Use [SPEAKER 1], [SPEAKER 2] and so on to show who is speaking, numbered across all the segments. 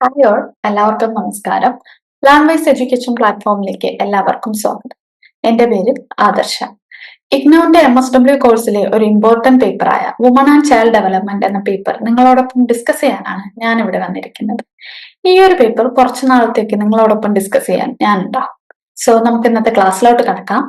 [SPEAKER 1] All എല്ലാവർക്കും നമസ്കാരം. Language education പ്ലാറ്റ്ഫോമിലേക്ക് എല്ലാവർക്കും സ്വാഗതം. എന്റെ പേര് ആദർശ. ഇഗ്നോന്റെ എം എസ് ഡബ്ല്യു കോഴ്സിലെ ഒരു ഇമ്പോർട്ടന്റ് പേപ്പറായ വുമൺ ആൻഡ് ചൈൽഡ് ഡെവലപ്മെന്റ് എന്ന പേപ്പർ നിങ്ങളോടൊപ്പം ഡിസ്കസ് ചെയ്യാനാണ് ഞാൻ ഇവിടെ വന്നിരിക്കുന്നത്. ഈ ഒരു പേപ്പർ കുറച്ചു നാളത്തേക്ക് നിങ്ങളോടൊപ്പം ഡിസ്കസ് ചെയ്യാൻ ഞാൻ ഉണ്ടാവും സോ നമുക്ക് ഇന്നത്തെ ക്ലാസ്സിലോട്ട് കടക്കാം.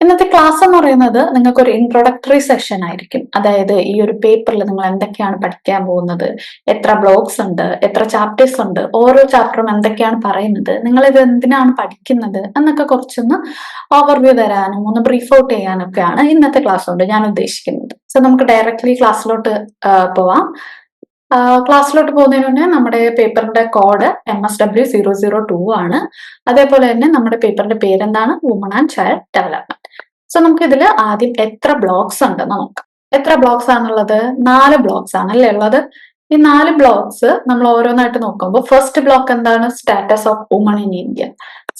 [SPEAKER 1] ഇന്നത്തെ ക്ലാസ് എന്ന് പറയുന്നത് നിങ്ങൾക്ക് ഒരു ഇൻട്രൊഡക്ടറി സെഷൻ ആയിരിക്കും. അതായത് ഈ ഒരു പേപ്പറിൽ നിങ്ങൾ എന്തൊക്കെയാണ് പഠിക്കാൻ പോകുന്നത്? എത്ര ബ്ലോഗ്സ് ഉണ്ട്? എത്ര ചാപ്റ്റേഴ്സ് ഉണ്ട്? ഓരോ ചാപ്റ്ററും എന്തൊക്കെയാണ് പറയുന്നത്? നിങ്ങൾ ഇത് എന്തിനാണ് പഠിക്കുന്നത്? എന്നൊക്കെ കുറച്ചൊന്ന് ഓവർവ്യൂ തരാനും ഒന്ന് ബ്രീഫ് ഔട്ട് ചെയ്യാനൊക്കെയാണ് ഇന്നത്തെ ക്ലാസ് കൊണ്ട് ഞാൻ ഉദ്ദേശിക്കുന്നത്. സോ നമുക്ക് ഡയറക്റ്റ്ലി ക്ലാസ്സിലോട്ട് പോവാം. ക്ലാസ്സിലോട്ട് പോകുന്നതിന് മുന്നേ നമ്മുടെ പേപ്പറിന്റെ code M S W zero zero two ആണ്. അതേപോലെ തന്നെ നമ്മുടെ പേപ്പറിന്റെ പേരെന്താണ്? Woman and child development so നമുക്ക് ഇതിൽ ആദ്യം എത്ര ബ്ലോക്സ് ഉണ്ടെന്ന് നോക്കാം. എത്ര ബ്ലോക്സ് ആണുള്ളത്? നാല് ബ്ലോക്സ് ആണ് അല്ലേ ഉള്ളത്? ഈ നാല് ബ്ലോക്സ് നമ്മൾ ഓരോന്നായിട്ട് നോക്കുമ്പോൾ ഫസ്റ്റ് ബ്ലോക്ക് എന്താണ്? Status of woman in India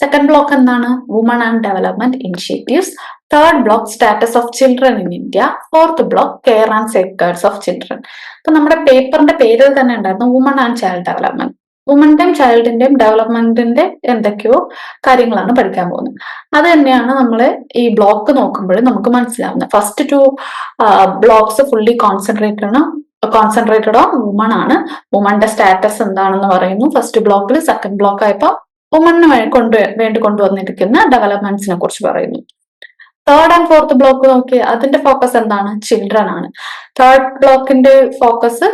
[SPEAKER 1] second block എന്താണ്? Woman and development initiatives third block status of children in India fourth block care and guards of children അപ്പൊ നമ്മുടെ പേപ്പറിന്റെ പേരിൽ തന്നെ ഉണ്ടായിരുന്നു വുമൺ ആൻഡ് ചൈൽഡ് ഡെവലപ്മെന്റ് വുമന്റെയും ചൈൽഡിന്റെയും ഡെവലപ്മെന്റിന്റെ എന്തൊക്കെയോ കാര്യങ്ങളാണ് പഠിക്കാൻ പോകുന്നത്. അത് തന്നെയാണ് നമ്മൾ ഈ ബ്ലോക്ക് നോക്കുമ്പോൾ നമുക്ക് മനസ്സിലാവുന്നത്. First two blocks fully concentrated ആണ്. കോൺസെൻട്രേറ്റഡ് ഓൺ വുമൺ ആണ്. വുമന്റെ സ്റ്റാറ്റസ് എന്താണെന്ന് പറയുന്നു. ഫസ്റ്റ് ബ്ലോക്കിൽ സെക്കൻഡ് ബ്ലോക്ക് ആയപ്പോൾ വുമണിന് കൊണ്ട് വേണ്ടി കൊണ്ടുവന്നിരിക്കുന്ന ഡെവലപ്മെന്റ്സിനെ കുറിച്ച് പറയുന്നു. തേർഡ് ആൻഡ് ഫോർത്ത് ബ്ലോക്ക് നോക്കി അതിന്റെ ഫോക്കസ് എന്താണ്? ചിൽഡ്രൻ ആണ്. തേർഡ് ബ്ലോക്കിന്റെ ഫോക്കസ്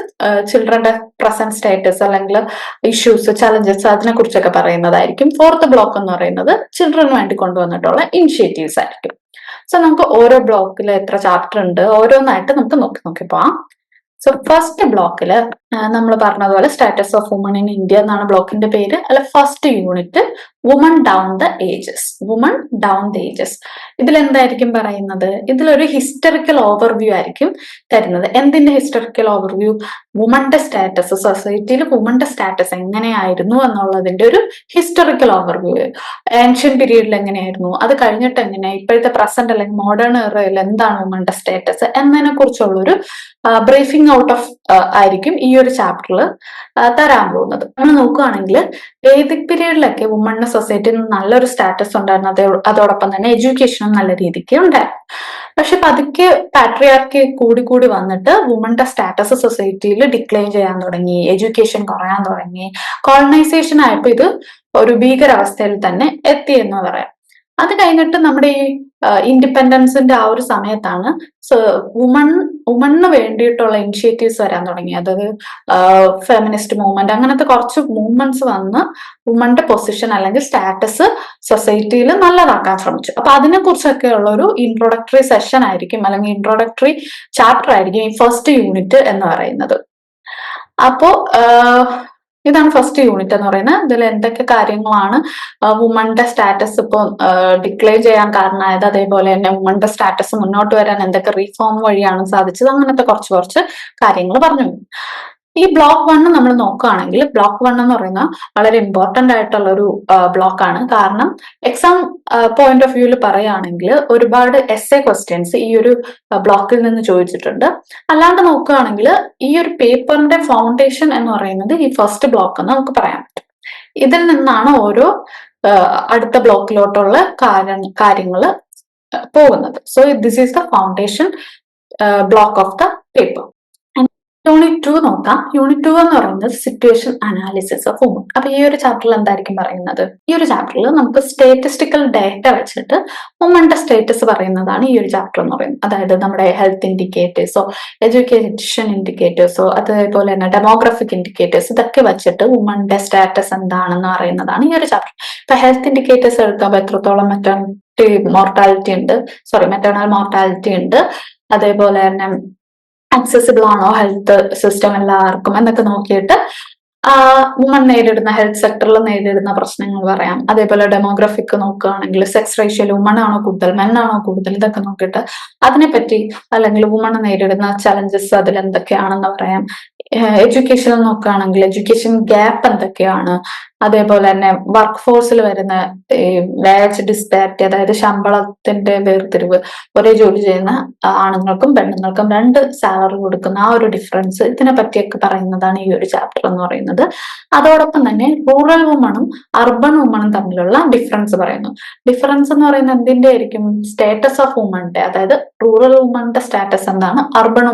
[SPEAKER 1] ചിൽഡ്രന്റെ പ്രസന്റ് സ്റ്റേറ്റസ് അല്ലെങ്കിൽ ഇഷ്യൂസ് ചലഞ്ചസ് അതിനെ കുറിച്ചൊക്കെ പറയുന്നതായിരിക്കും. ഫോർത്ത് ബ്ലോക്ക് എന്ന് പറയുന്നത് ചിൽഡ്രന് വേണ്ടി കൊണ്ടുവന്നിട്ടുള്ള ഇനിഷ്യേറ്റീവ്സ് ആയിരിക്കും. സോ നമുക്ക് ഓരോ ബ്ലോക്കിൽ എത്ര ചാപ്റ്റർ ഉണ്ട്? ഓരോന്നായിട്ട് നമുക്ക് നോക്കി നോക്കി പോവാം. സോ ഫസ്റ്റ് ബ്ലോക്കിൽ നമ്മൾ പറഞ്ഞതുപോലെ status of woman in India എന്നാണ് ബ്ലോക്കിന്റെ പേര്. അല്ല first unit woman down the ages woman down the ages ഇതിൽ എന്തായിരിക്കും പറയുന്നത്? ഇതിലൊരു ഹിസ്റ്ററിക്കൽ ഓവർവ്യൂ ആയിരിക്കും തരുന്നത്. എന്തിന്റെ ഹിസ്റ്ററിക്കൽ ഓവർവ്യൂ വുമന്റെ സ്റ്റാറ്റസ് സൊസൈറ്റിയിൽ വുമന്റെ സ്റ്റാറ്റസ് എങ്ങനെയായിരുന്നു എന്നുള്ളതിന്റെ ഒരു ഹിസ്റ്ററിക്കൽ ഓവർവ്യൂ ഏൻഷ്യൻ പീരീഡിൽ എങ്ങനെയായിരുന്നു? അത് കഴിഞ്ഞിട്ട് എങ്ങനെ ഇപ്പോഴത്തെ പ്രസന്റ് അല്ലെങ്കിൽ മോഡേൺ എറയിൽ എന്താണ് വുമന്റെ സ്റ്റാറ്റസ് എന്നതിനെ കുറിച്ചുള്ളൊരു ബ്രീഫിംഗ് ഔട്ട് ഓഫ് ആയിരിക്കും ഈ ഒരു ചാപ്റ്ററിൽ തരാൻ പോകുന്നത്. നമ്മൾ നോക്കുകയാണെങ്കിൽ വേദിക് പീരീഡിലൊക്കെ വുമണിന്റെ സൊസൈറ്റിയിൽ നല്ലൊരു സ്റ്റാറ്റസ് ഉണ്ടായിരുന്നു അതേ അതോടൊപ്പം തന്നെ എഡ്യൂക്കേഷനും നല്ല രീതിക്ക് ഉണ്ടായിരുന്നു. പക്ഷെ പതുക്കെ പാട്രിയാർക്കി കൂടി കൂടി വന്നിട്ട് വുമണിന്റെ സ്റ്റാറ്റസ് സൊസൈറ്റിയിൽ ഡിക്ലൈൻ ചെയ്യാൻ തുടങ്ങി എഡ്യൂക്കേഷൻ കുറയാൻ തുടങ്ങി കോളനൈസേഷൻ ആയപ്പോൾ ഇത് ഒരു ഭീകരാവസ്ഥയിൽ തന്നെ എത്തി എന്ന് പറയാം. അത് കഴിഞ്ഞിട്ട് നമ്മുടെ ഈ ഇൻഡിപെൻഡൻസിന്റെ ആ ഒരു സമയത്താണ്. വുമൺ വുമണിന് വേണ്ടിയിട്ടുള്ള ഇനിഷ്യേറ്റീവ്സ് വരാൻ തുടങ്ങി. അതായത് ഫെമിനിസ്റ്റ് മൂവ്മെന്റ് അങ്ങനത്തെ കുറച്ച് മൂവ്മെന്റ്സ് വന്ന് വുമന്റെ പൊസിഷൻ അല്ലെങ്കിൽ സ്റ്റാറ്റസ് സൊസൈറ്റിയിൽ നല്ലതാക്കാൻ ശ്രമിച്ചു. അപ്പൊ അതിനെക്കുറിച്ചൊക്കെ ഉള്ള ഒരു ഇൻട്രോഡക്ടറി സെഷൻ ആയിരിക്കും അല്ലെങ്കിൽ ഇൻട്രോഡക്ടറി ചാപ്റ്റർ ആയിരിക്കും ഈ ഫസ്റ്റ് യൂണിറ്റ് എന്ന് പറയുന്നത്. അപ്പോ ഇതാണ് ഫസ്റ്റ് യൂണിറ്റ് എന്ന് പറയുന്നത്. ഇതിൽ എന്തൊക്കെ കാര്യങ്ങളാണ് വുമന്റെ സ്റ്റാറ്റസ് ഇപ്പോൾ ഡിക്ലെയർ ചെയ്യാൻ കാരണമായത്? അതേപോലെ തന്നെ വുമന്റെ സ്റ്റാറ്റസ് മുന്നോട്ട് വരാൻ എന്തൊക്കെ റീഫോം വഴിയാണ് സാധിച്ചത്? അങ്ങനത്തെ കുറച്ച് കുറച്ച് കാര്യങ്ങൾ പറഞ്ഞു. ഈ ബ്ലോക്ക് വണ് നമ്മൾ നോക്കുകയാണെങ്കിൽ ബ്ലോക്ക് വൺ എന്ന് പറയുന്ന വളരെ ഇമ്പോർട്ടന്റ് ആയിട്ടുള്ള ഒരു ബ്ലോക്ക് ആണ്. കാരണം എക്സാം പോയിന്റ് ഓഫ് വ്യൂവിൽ പറയുകയാണെങ്കിൽ ഒരുപാട് എസ് എ ക്വസ്റ്റ്യൻസ് ഈ ഒരു ബ്ലോക്കിൽ നിന്ന് ചോദിച്ചിട്ടുണ്ട്. അല്ലാണ്ട് നോക്കുകയാണെങ്കിൽ ഈ ഒരു പേപ്പറിന്റെ ഫൗണ്ടേഷൻ എന്ന് പറയുന്നത് ഈ ഫസ്റ്റ് ബ്ലോക്ക് എന്ന് നമുക്ക് പറയാൻ പറ്റും. ഇതിൽ നിന്നാണ് ഓരോ അടുത്ത ബ്ലോക്കിലോട്ടുള്ള കാര്യങ്ങൾ പോകുന്നത്. So this is the foundation block of the paper unit two നോക്കാം. യൂണിറ്റ് ടു എന്ന് പറയുന്നത് സിറ്റുവേഷൻ അനാലിസിസ് ഓഫ് വുമൺ അപ്പൊ ഈ ഒരു ചാപ്റ്ററിൽ എന്തായിരിക്കും പറയുന്നത്? ഈ ഒരു ചാപ്റ്ററിൽ നമുക്ക് സ്റ്റേറ്റിസ്റ്റിക്കൽ ഡേറ്റ വെച്ചിട്ട് വുമന്റെ സ്റ്റേറ്റസ് പറയുന്നതാണ് ഈ ഒരു ചാപ്റ്റർ എന്ന് പറയുന്നത്. അതായത് നമ്മുടെ ഹെൽത്ത് ഇൻഡിക്കേറ്റേഴ്സോ എഡ്യൂക്കേഷൻ ഇൻഡിക്കേറ്റേഴ്സോ അതേപോലെ തന്നെ ഡെമോഗ്രഫിക് ഇൻഡിക്കേറ്റേഴ്സ് ഇതൊക്കെ വെച്ചിട്ട് വുമന്റെ സ്റ്റാറ്റസ് എന്താണെന്ന് പറയുന്നതാണ് ഈ ഒരു ചാപ്റ്റർ ഇപ്പൊ ഹെൽത്ത് ഇൻഡിക്കേറ്റേഴ്സ് എടുക്കുമ്പോൾ എത്രത്തോളം മെറ്റേണിറ്റി മോർട്ടാലിറ്റി ഉണ്ട്? സോറി മെറ്റേണൽ മോർട്ടാലിറ്റി ഉണ്ട്. അതേപോലെ തന്നെ ആക്സസിബിൾ ആണോ ഹെൽത്ത് സിസ്റ്റം എല്ലാവർക്കും എന്നൊക്കെ നോക്കിയിട്ട് വുമൺ നേരിടുന്ന ഹെൽത്ത് സെക്ടറിൽ നേരിടുന്ന പ്രശ്നങ്ങൾ പറയാം. അതേപോലെ ഡെമോഗ്രഫിക് നോക്കുകയാണെങ്കിൽ സെക്സ് റേഷ്യോയിൽ വുമൺ ആണോ കൂടുതൽ മെൻ ആണോ കൂടുതൽ ഇതൊക്കെ നോക്കിയിട്ട് അതിനെപ്പറ്റി അല്ലെങ്കിൽ വുമൺ നേരിടുന്ന ചലഞ്ചസ് അതിൽ എന്തൊക്കെയാണെന്ന് പറയാം. എഡ്യൂക്കേഷൻ നോക്കുകയാണെങ്കിൽ എഡ്യൂക്കേഷൻ ഗ്യാപ്പ് എന്തൊക്കെയാണ്? അതേപോലെ തന്നെ വർക്ക് ഫോഴ്സിൽ വരുന്ന വേജ് ഡിസ്പാരിറ്റി അതായത് ശമ്പളത്തിന്റെ വേർതിരിവ് ഒരേ ജോലി ചെയ്യുന്ന ആണുങ്ങൾക്കും പെണ്ണുങ്ങൾക്കും രണ്ട് സാലറി കൊടുക്കുന്ന ആ ഒരു ഡിഫറൻസ് ഇതിനെ പറ്റിയൊക്കെ പറയുന്നതാണ് ഈ ഒരു ചാപ്റ്റർ എന്ന് പറയുന്നത്. അതോടൊപ്പം തന്നെ റൂറൽ വുമണും അർബൻ വുമണും തമ്മിലുള്ള ഡിഫറൻസ് പറയുന്നു. ഡിഫറൻസ് എന്ന് പറയുന്നത് എന്തിന്റെ ആയിരിക്കും? സ്റ്റാറ്റസ് ഓഫ് വുമണിന്റെ അതായത് റൂറൽ വുമണിന്റെ സ്റ്റാറ്റസ് എന്താണ്? അർബൻ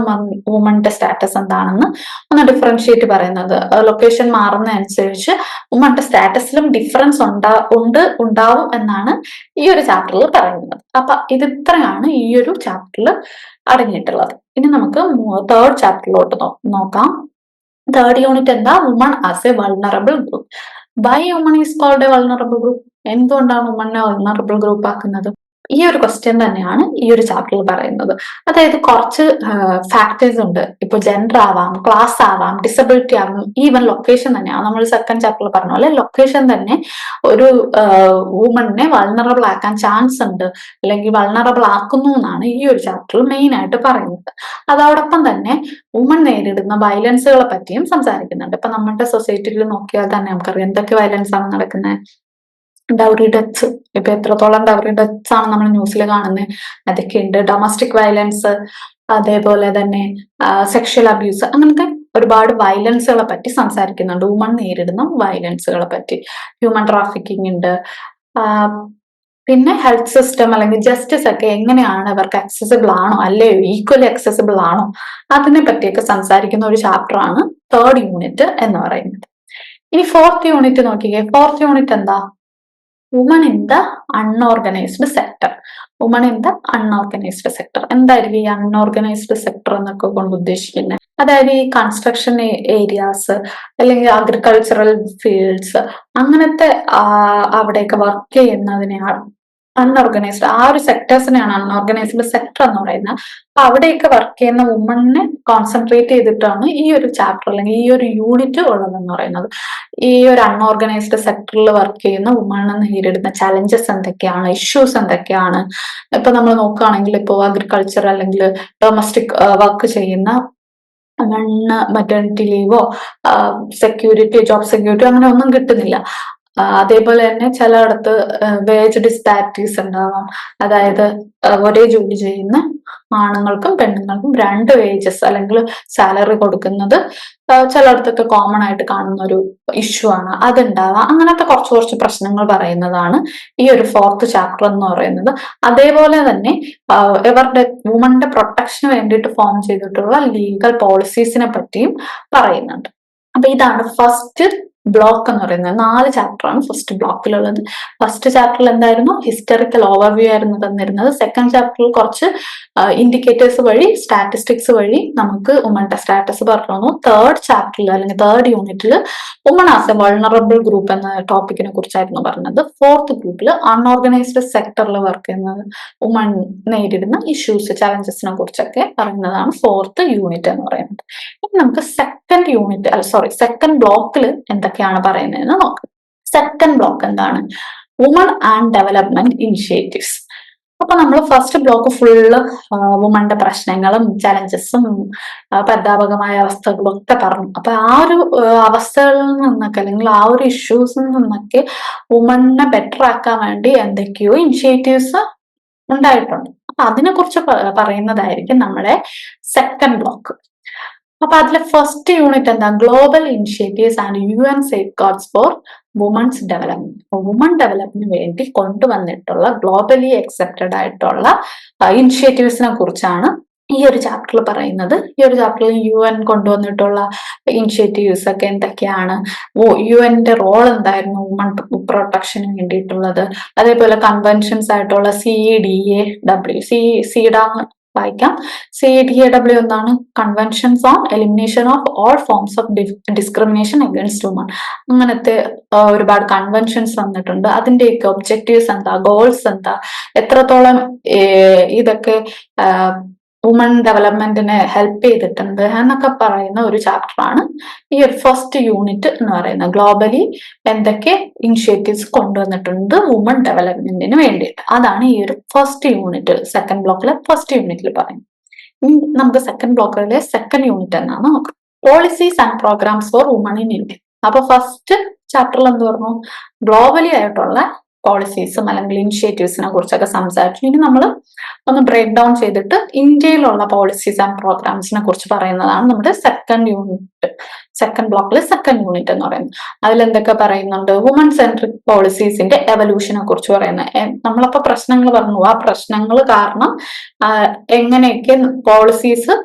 [SPEAKER 1] വുമണിന്റെ സ്റ്റാറ്റസ് എന്താണെന്ന് ഒന്ന് ഡിഫറൻഷിയേറ്റ് പറയുന്നത്. ലൊക്കേഷൻ മാറുന്ന അനുസരിച്ച് വുമന്റെ സ്റ്റാറ്റസിലും ഡിഫറൻസ് ഉണ്ടാ ഉണ്ട് ഉണ്ടാവും എന്നാണ് ഈ ഒരു ചാപ്റ്ററിൽ പറയുന്നത്. അപ്പൊ ഇത് ഇത്രയാണ് ഈ ഒരു ചാപ്റ്ററിൽ അടങ്ങിയിട്ടുള്ളത്. ഇനി നമുക്ക് തേർഡ് ചാപ്റ്ററിലോട്ട് നോക്കാം. തേർഡ് യൂണിറ്റ് എന്താ? Woman as a vulnerable group by woman is called a vulnerable group എന്തുകൊണ്ടാണ് വുമണിനെ വൾണറബിൾ ഗ്രൂപ്പ് ആക്കുന്നത്? ഈ ഒരു ക്വസ്റ്റ്യൻ തന്നെയാണ് ഈ ഒരു ചാപ്റ്ററിൽ പറയുന്നത്. അതായത് കുറച്ച് ഫാക്ടേഴ്സ് ഉണ്ട്. ഇപ്പൊ ജെൻഡർ ആവാം ക്ലാസ് ആവാം ഡിസബിലിറ്റി ആവാം ഈവൻ ലൊക്കേഷൻ തന്നെയാണ്. നമ്മൾ സെക്കൻഡ് ചാപ്റ്ററിൽ പറഞ്ഞ പോലെ ലൊക്കേഷൻ തന്നെ ഒരു വുമണിനെ വൾണറബിൾ ആക്കാൻ ചാൻസ് ഉണ്ട്. അല്ലെങ്കിൽ വൾണറബിൾ ആക്കുന്നു എന്നാണ് ഈ ഒരു ചാപ്റ്ററിൽ മെയിൻ ആയിട്ട് പറയുന്നത്. അതോടൊപ്പം തന്നെ വുമൺ നേരിടുന്ന വയലൻസുകളെ പറ്റിയും സംസാരിക്കുന്നുണ്ട്. ഇപ്പൊ നമ്മുടെ സൊസൈറ്റിയിൽ നോക്കിയാൽ തന്നെ നമുക്കറിയാം. എന്തൊക്കെ വയലൻസ് ആണ് നടക്കുന്നത് ഡൗറി ഡെത്ത്സ്. ഇപ്പൊ എത്രത്തോളം ഡൗറി ഡെത്ത്സ് ആണ് നമ്മൾ ന്യൂസിൽ കാണുന്നത് അതൊക്കെ ഉണ്ട് ഡൊമസ്റ്റിക് വയലൻസ് അതേപോലെ തന്നെ സെക്ഷൽ അബ്യൂസ് അങ്ങനത്തെ ഒരുപാട് വയലൻസുകളെ പറ്റി സംസാരിക്കുന്നുണ്ട്. വുമൺ നേരിടുന്ന വയലൻസുകളെ പറ്റി. ഹ്യൂമൻ ട്രാഫിക്കിംഗ് ഉണ്ട്. പിന്നെ ഹെൽത്ത് സിസ്റ്റം അല്ലെങ്കിൽ ജസ്റ്റിസ് ഒക്കെ എങ്ങനെയാണ് അവർക്ക് അക്സസിബിൾ ആണോ? അല്ലയോ ഈക്വലി അക്സസിബിൾ ആണോ? അതിനെ പറ്റിയൊക്കെ സംസാരിക്കുന്ന ഒരു ചാപ്റ്റർ ആണ് തേർഡ് യൂണിറ്റ് എന്ന് പറയുന്നത്. ഇനി ഫോർത്ത് യൂണിറ്റ് നോക്കിക്കേ. ഫോർത്ത് യൂണിറ്റ് എന്താ? Woman in the unorganised sector woman in the unorganised sector എന്തായിരിക്കും ഈ അൺഓർഗനൈസ്ഡ് സെക്ടർ എന്നൊക്കെ കൊണ്ട് ഉദ്ദേശിക്കുന്നത് അതായത് ഈ കൺസ്ട്രക്ഷൻ ഏരിയാസ് അല്ലെങ്കിൽ അഗ്രികൾച്ചറൽ ഫീൽഡ്സ് അങ്ങനത്തെ അവിടെയൊക്കെ വർക്ക് ചെയ്യുന്നതിനെയാണ് അൺഓർഗനൈസ്ഡ് ആ ഒരു സെക്ടേഴ്സിനെയാണ് അൺഓർഗനൈസ്ഡ് സെക്ടർ എന്ന് പറയുന്നത്. അപ്പൊ അവിടെയൊക്കെ വർക്ക് ചെയ്യുന്ന വുമണിനെ കോൺസെൻട്രേറ്റ് ചെയ്തിട്ടാണ് ഈ ഒരു ചാപ്റ്റർ അല്ലെങ്കിൽ ഈ ഒരു യൂണിറ്റ് ഉള്ളതെന്ന് പറയുന്നത്. ഈ ഒരു അൺഓർഗനൈസ്ഡ് സെക്ടറിൽ വർക്ക് ചെയ്യുന്ന വുമണ് നേരിടുന്ന ചലഞ്ചസ് എന്തൊക്കെയാണ് ഇഷ്യൂസ് എന്തൊക്കെയാണ്? ഇപ്പൊ നമ്മൾ നോക്കുകയാണെങ്കിൽ ഇപ്പോൾ അഗ്രികൾച്ചർ അല്ലെങ്കിൽ ഡൊമസ്റ്റിക് വർക്ക് ചെയ്യുന്ന മണ്ണ് മെറ്റേണിറ്റി ലീവോ സെക്യൂരിറ്റി ജോബ് സെക്യൂരിറ്റി അങ്ങനെ ഒന്നും കിട്ടുന്നില്ല. അതേപോലെ തന്നെ ചിലയിടത്ത് വേജ് ഡിസ്പാരിറ്റീസ് ഉണ്ടാവാം. അതായത് ഒരേ ജോലി ചെയ്യുന്ന ആണുങ്ങൾക്കും പെണ്ണുങ്ങൾക്കും രണ്ട് വേജസ് അല്ലെങ്കിൽ സാലറി കൊടുക്കുന്നത് ചിലയിടത്തൊക്കെ കോമൺ ആയിട്ട് കാണുന്ന ഒരു ഇഷ്യൂ ആണ്. അതുണ്ടാവാം. അങ്ങനത്തെ കുറച്ച് കുറച്ച് പ്രശ്നങ്ങൾ പറയുന്നതാണ് ഈ ഒരു ഫോർത്ത് ചാപ്റ്റർ എന്ന് പറയുന്നത്. അതേപോലെ തന്നെ ഇവരുടെ വുമന്റെ പ്രൊട്ടക്ഷന് വേണ്ടിയിട്ട് ഫോം ചെയ്തിട്ടുള്ള ലീഗൽ പോളിസീസിനെ പറ്റിയും പറയുന്നുണ്ട്. അപ്പൊ ഇതാണ് ഫസ്റ്റ് ബ്ലോക്ക് എന്ന് പറയുന്നത്. നാല് ചാപ്റ്ററാണ് ഫസ്റ്റ് ബ്ലോക്കിലുള്ളത് ഫസ്റ്റ് ചാപ്റ്ററിൽ എന്തായിരുന്നു? ഹിസ്റ്ററിക്കൽ ഓവർവ്യൂ ആയിരുന്നു തന്നിരുന്നത്. സെക്കൻഡ് ചാപ്റ്ററിൽ കുറച്ച് ഇൻഡിക്കേറ്റേഴ്സ് വഴി സ്റ്റാറ്റിസ്റ്റിക്സ് വഴി നമുക്ക് ഉമ്മന്റെ സ്റ്റാറ്റസ് പറഞ്ഞു തന്നു. തേർഡ് ചാപ്റ്ററിൽ അല്ലെങ്കിൽ തേർഡ് യൂണിറ്റിൽ woman as a vulnerable group എന്ന ടോപ്പിക്കിനെ കുറിച്ചായിരുന്നു പറഞ്ഞത്. ഫോർത്ത് ഗ്രൂപ്പിൽ അൺഓർഗനൈസ്ഡ് സെക്ടറിൽ വർക്ക് ചെയ്യുന്നത് ഉമ്മൺ നേരിടുന്ന ഇഷ്യൂസ് ചലഞ്ചസിനെ കുറിച്ചൊക്കെ പറയുന്നതാണ് ഫോർത്ത് യൂണിറ്റ് എന്ന് പറയുന്നത്. നമുക്ക് സെക്കൻഡ് യൂണിറ്റ് അല്ല സോറി സെക്കൻഡ് ബ്ലോക്കിൽ എന്തൊക്കെയാണ് പറയുന്നതെന്ന് നോക്കാം. സെക്കൻഡ് ബ്ലോക്ക് എന്താണ്? വുമൺ ആൻഡ് ഡെവലപ്മെന്റ് ഇനിഷ്യേറ്റീവ്സ് അപ്പൊ നമ്മൾ ഫസ്റ്റ് ബ്ലോക്ക് ഫുള്ള് വുമന്റെ പ്രശ്നങ്ങളും ചലഞ്ചസും പരിതാപകമായ അവസ്ഥകളും ഒക്കെ പറഞ്ഞു. അപ്പൊ ആ ഒരു അവസ്ഥകളിൽ നിന്നൊക്കെ അല്ലെങ്കിൽ ആ ഒരു ഇഷ്യൂസിൽ നിന്നൊക്കെ വുമണിനെ ബെറ്റർ ആക്കാൻ വേണ്ടി എന്തൊക്കെയോ ഇനിഷ്യേറ്റീവ്സ് ഉണ്ടായിട്ടുണ്ട്. അപ്പൊ അതിനെ കുറിച്ച് പറയുന്നതായിരിക്കും നമ്മുടെ സെക്കൻഡ് ബ്ലോക്ക് അപ്പൊ അതിലെ ഫസ്റ്റ് യൂണിറ്റ് എന്താ? Global initiatives and U N safeguards for woman's development woman ഡെവലപ്മെന്റിന് വേണ്ടി കൊണ്ടുവന്നിട്ടുള്ള ഗ്ലോബലി അക്സെപ്റ്റഡ് ആയിട്ടുള്ള ഇനിഷ്യേറ്റീവ്സിനെ കുറിച്ചാണ് ഈ ഒരു ചാപ്റ്ററിൽ പറയുന്നത്. ഈ ഒരു ചാപ്റ്ററിൽ യു എൻ കൊണ്ടുവന്നിട്ടുള്ള ഇനിഷ്യേറ്റീവ്സ് ഒക്കെ എന്തൊക്കെയാണ്? യു എന്റെ റോൾ എന്തായിരുന്നു? വുമൺ പ്രൊട്ടക്ഷന് വേണ്ടിയിട്ടുള്ളത്. അതേപോലെ കൺവെൻഷൻസ് ആയിട്ടുള്ള C D A W C സിഡ വായിക്കാം. സി ഡി എ ഡബ്ല്യു എന്താണ് conventions on elimination of all forms of discrimination against woman അങ്ങനത്തെ ഒരുപാട് കൺവെൻഷൻസ് വന്നിട്ടുണ്ട്. അതിന്റെയൊക്കെ ഒബ്ജക്റ്റീവ്സ് എന്താ ഗോൾസ് എന്താ എത്രത്തോളം ഇതൊക്കെ വുമൺ ഡെവലപ്മെന്റിനെ ഹെൽപ്പ് ചെയ്തിട്ടുണ്ട് എന്നൊക്കെ പറയുന്ന ഒരു ചാപ്റ്ററാണ് ഈ ഒരു ഫസ്റ്റ് യൂണിറ്റ് എന്ന് പറയുന്നത് ഗ്ലോബലി എന്തൊക്കെ ഇനിഷ്യേറ്റീവ്സ് കൊണ്ടുവന്നിട്ടുണ്ട് വുമൺ ഡെവലപ്മെന്റിന് വേണ്ടിയിട്ട്. അതാണ് ഈ ഒരു ഫസ്റ്റ് യൂണിറ്റ് സെക്കൻഡ് ബ്ലോക്കിലെ ഫസ്റ്റ് യൂണിറ്റിൽ പറയുന്നത്. നമുക്ക് സെക്കൻഡ് ബ്ലോക്കിലെ സെക്കൻഡ് യൂണിറ്റ് എന്നാണ് നോക്കാം. Policies and programmes for woman in India അപ്പൊ ഫസ്റ്റ് ചാപ്റ്ററിൽ എന്ത് പറഞ്ഞു? ഗ്ലോബലി ആയിട്ടുള്ള പോളിസീസും അല്ലെങ്കിൽ ഇനിഷ്യേറ്റീവ്സിനെ കുറിച്ചൊക്കെ സംസാരിച്ചു. ഇനി നമ്മൾ ഒന്ന് ബ്രേക്ക് ഡൗൺ ചെയ്തിട്ട് ഇന്ത്യയിലുള്ള പോളിസീസ് ആൻഡ് പ്രോഗ്രാംസിനെ കുറിച്ച് പറയുന്നതാണ് നമ്മുടെ സെക്കൻഡ് യൂണിറ്റ് സെക്കൻഡ് ബ്ലോക്കിൽ സെക്കൻഡ് യൂണിറ്റ് എന്ന് പറയുന്നത്. അതിലെന്തൊക്കെ പറയുന്നുണ്ട്? വുമൺ സെൻട്രിക് പോളിസീസിന്റെ എവല്യൂഷനെ കുറിച്ച് പറയുന്നത്. നമ്മളപ്പോ പ്രശ്നങ്ങൾ പറഞ്ഞു. ആ പ്രശ്നങ്ങൾ കാരണം എങ്ങനെയൊക്കെ പോളിസീസ്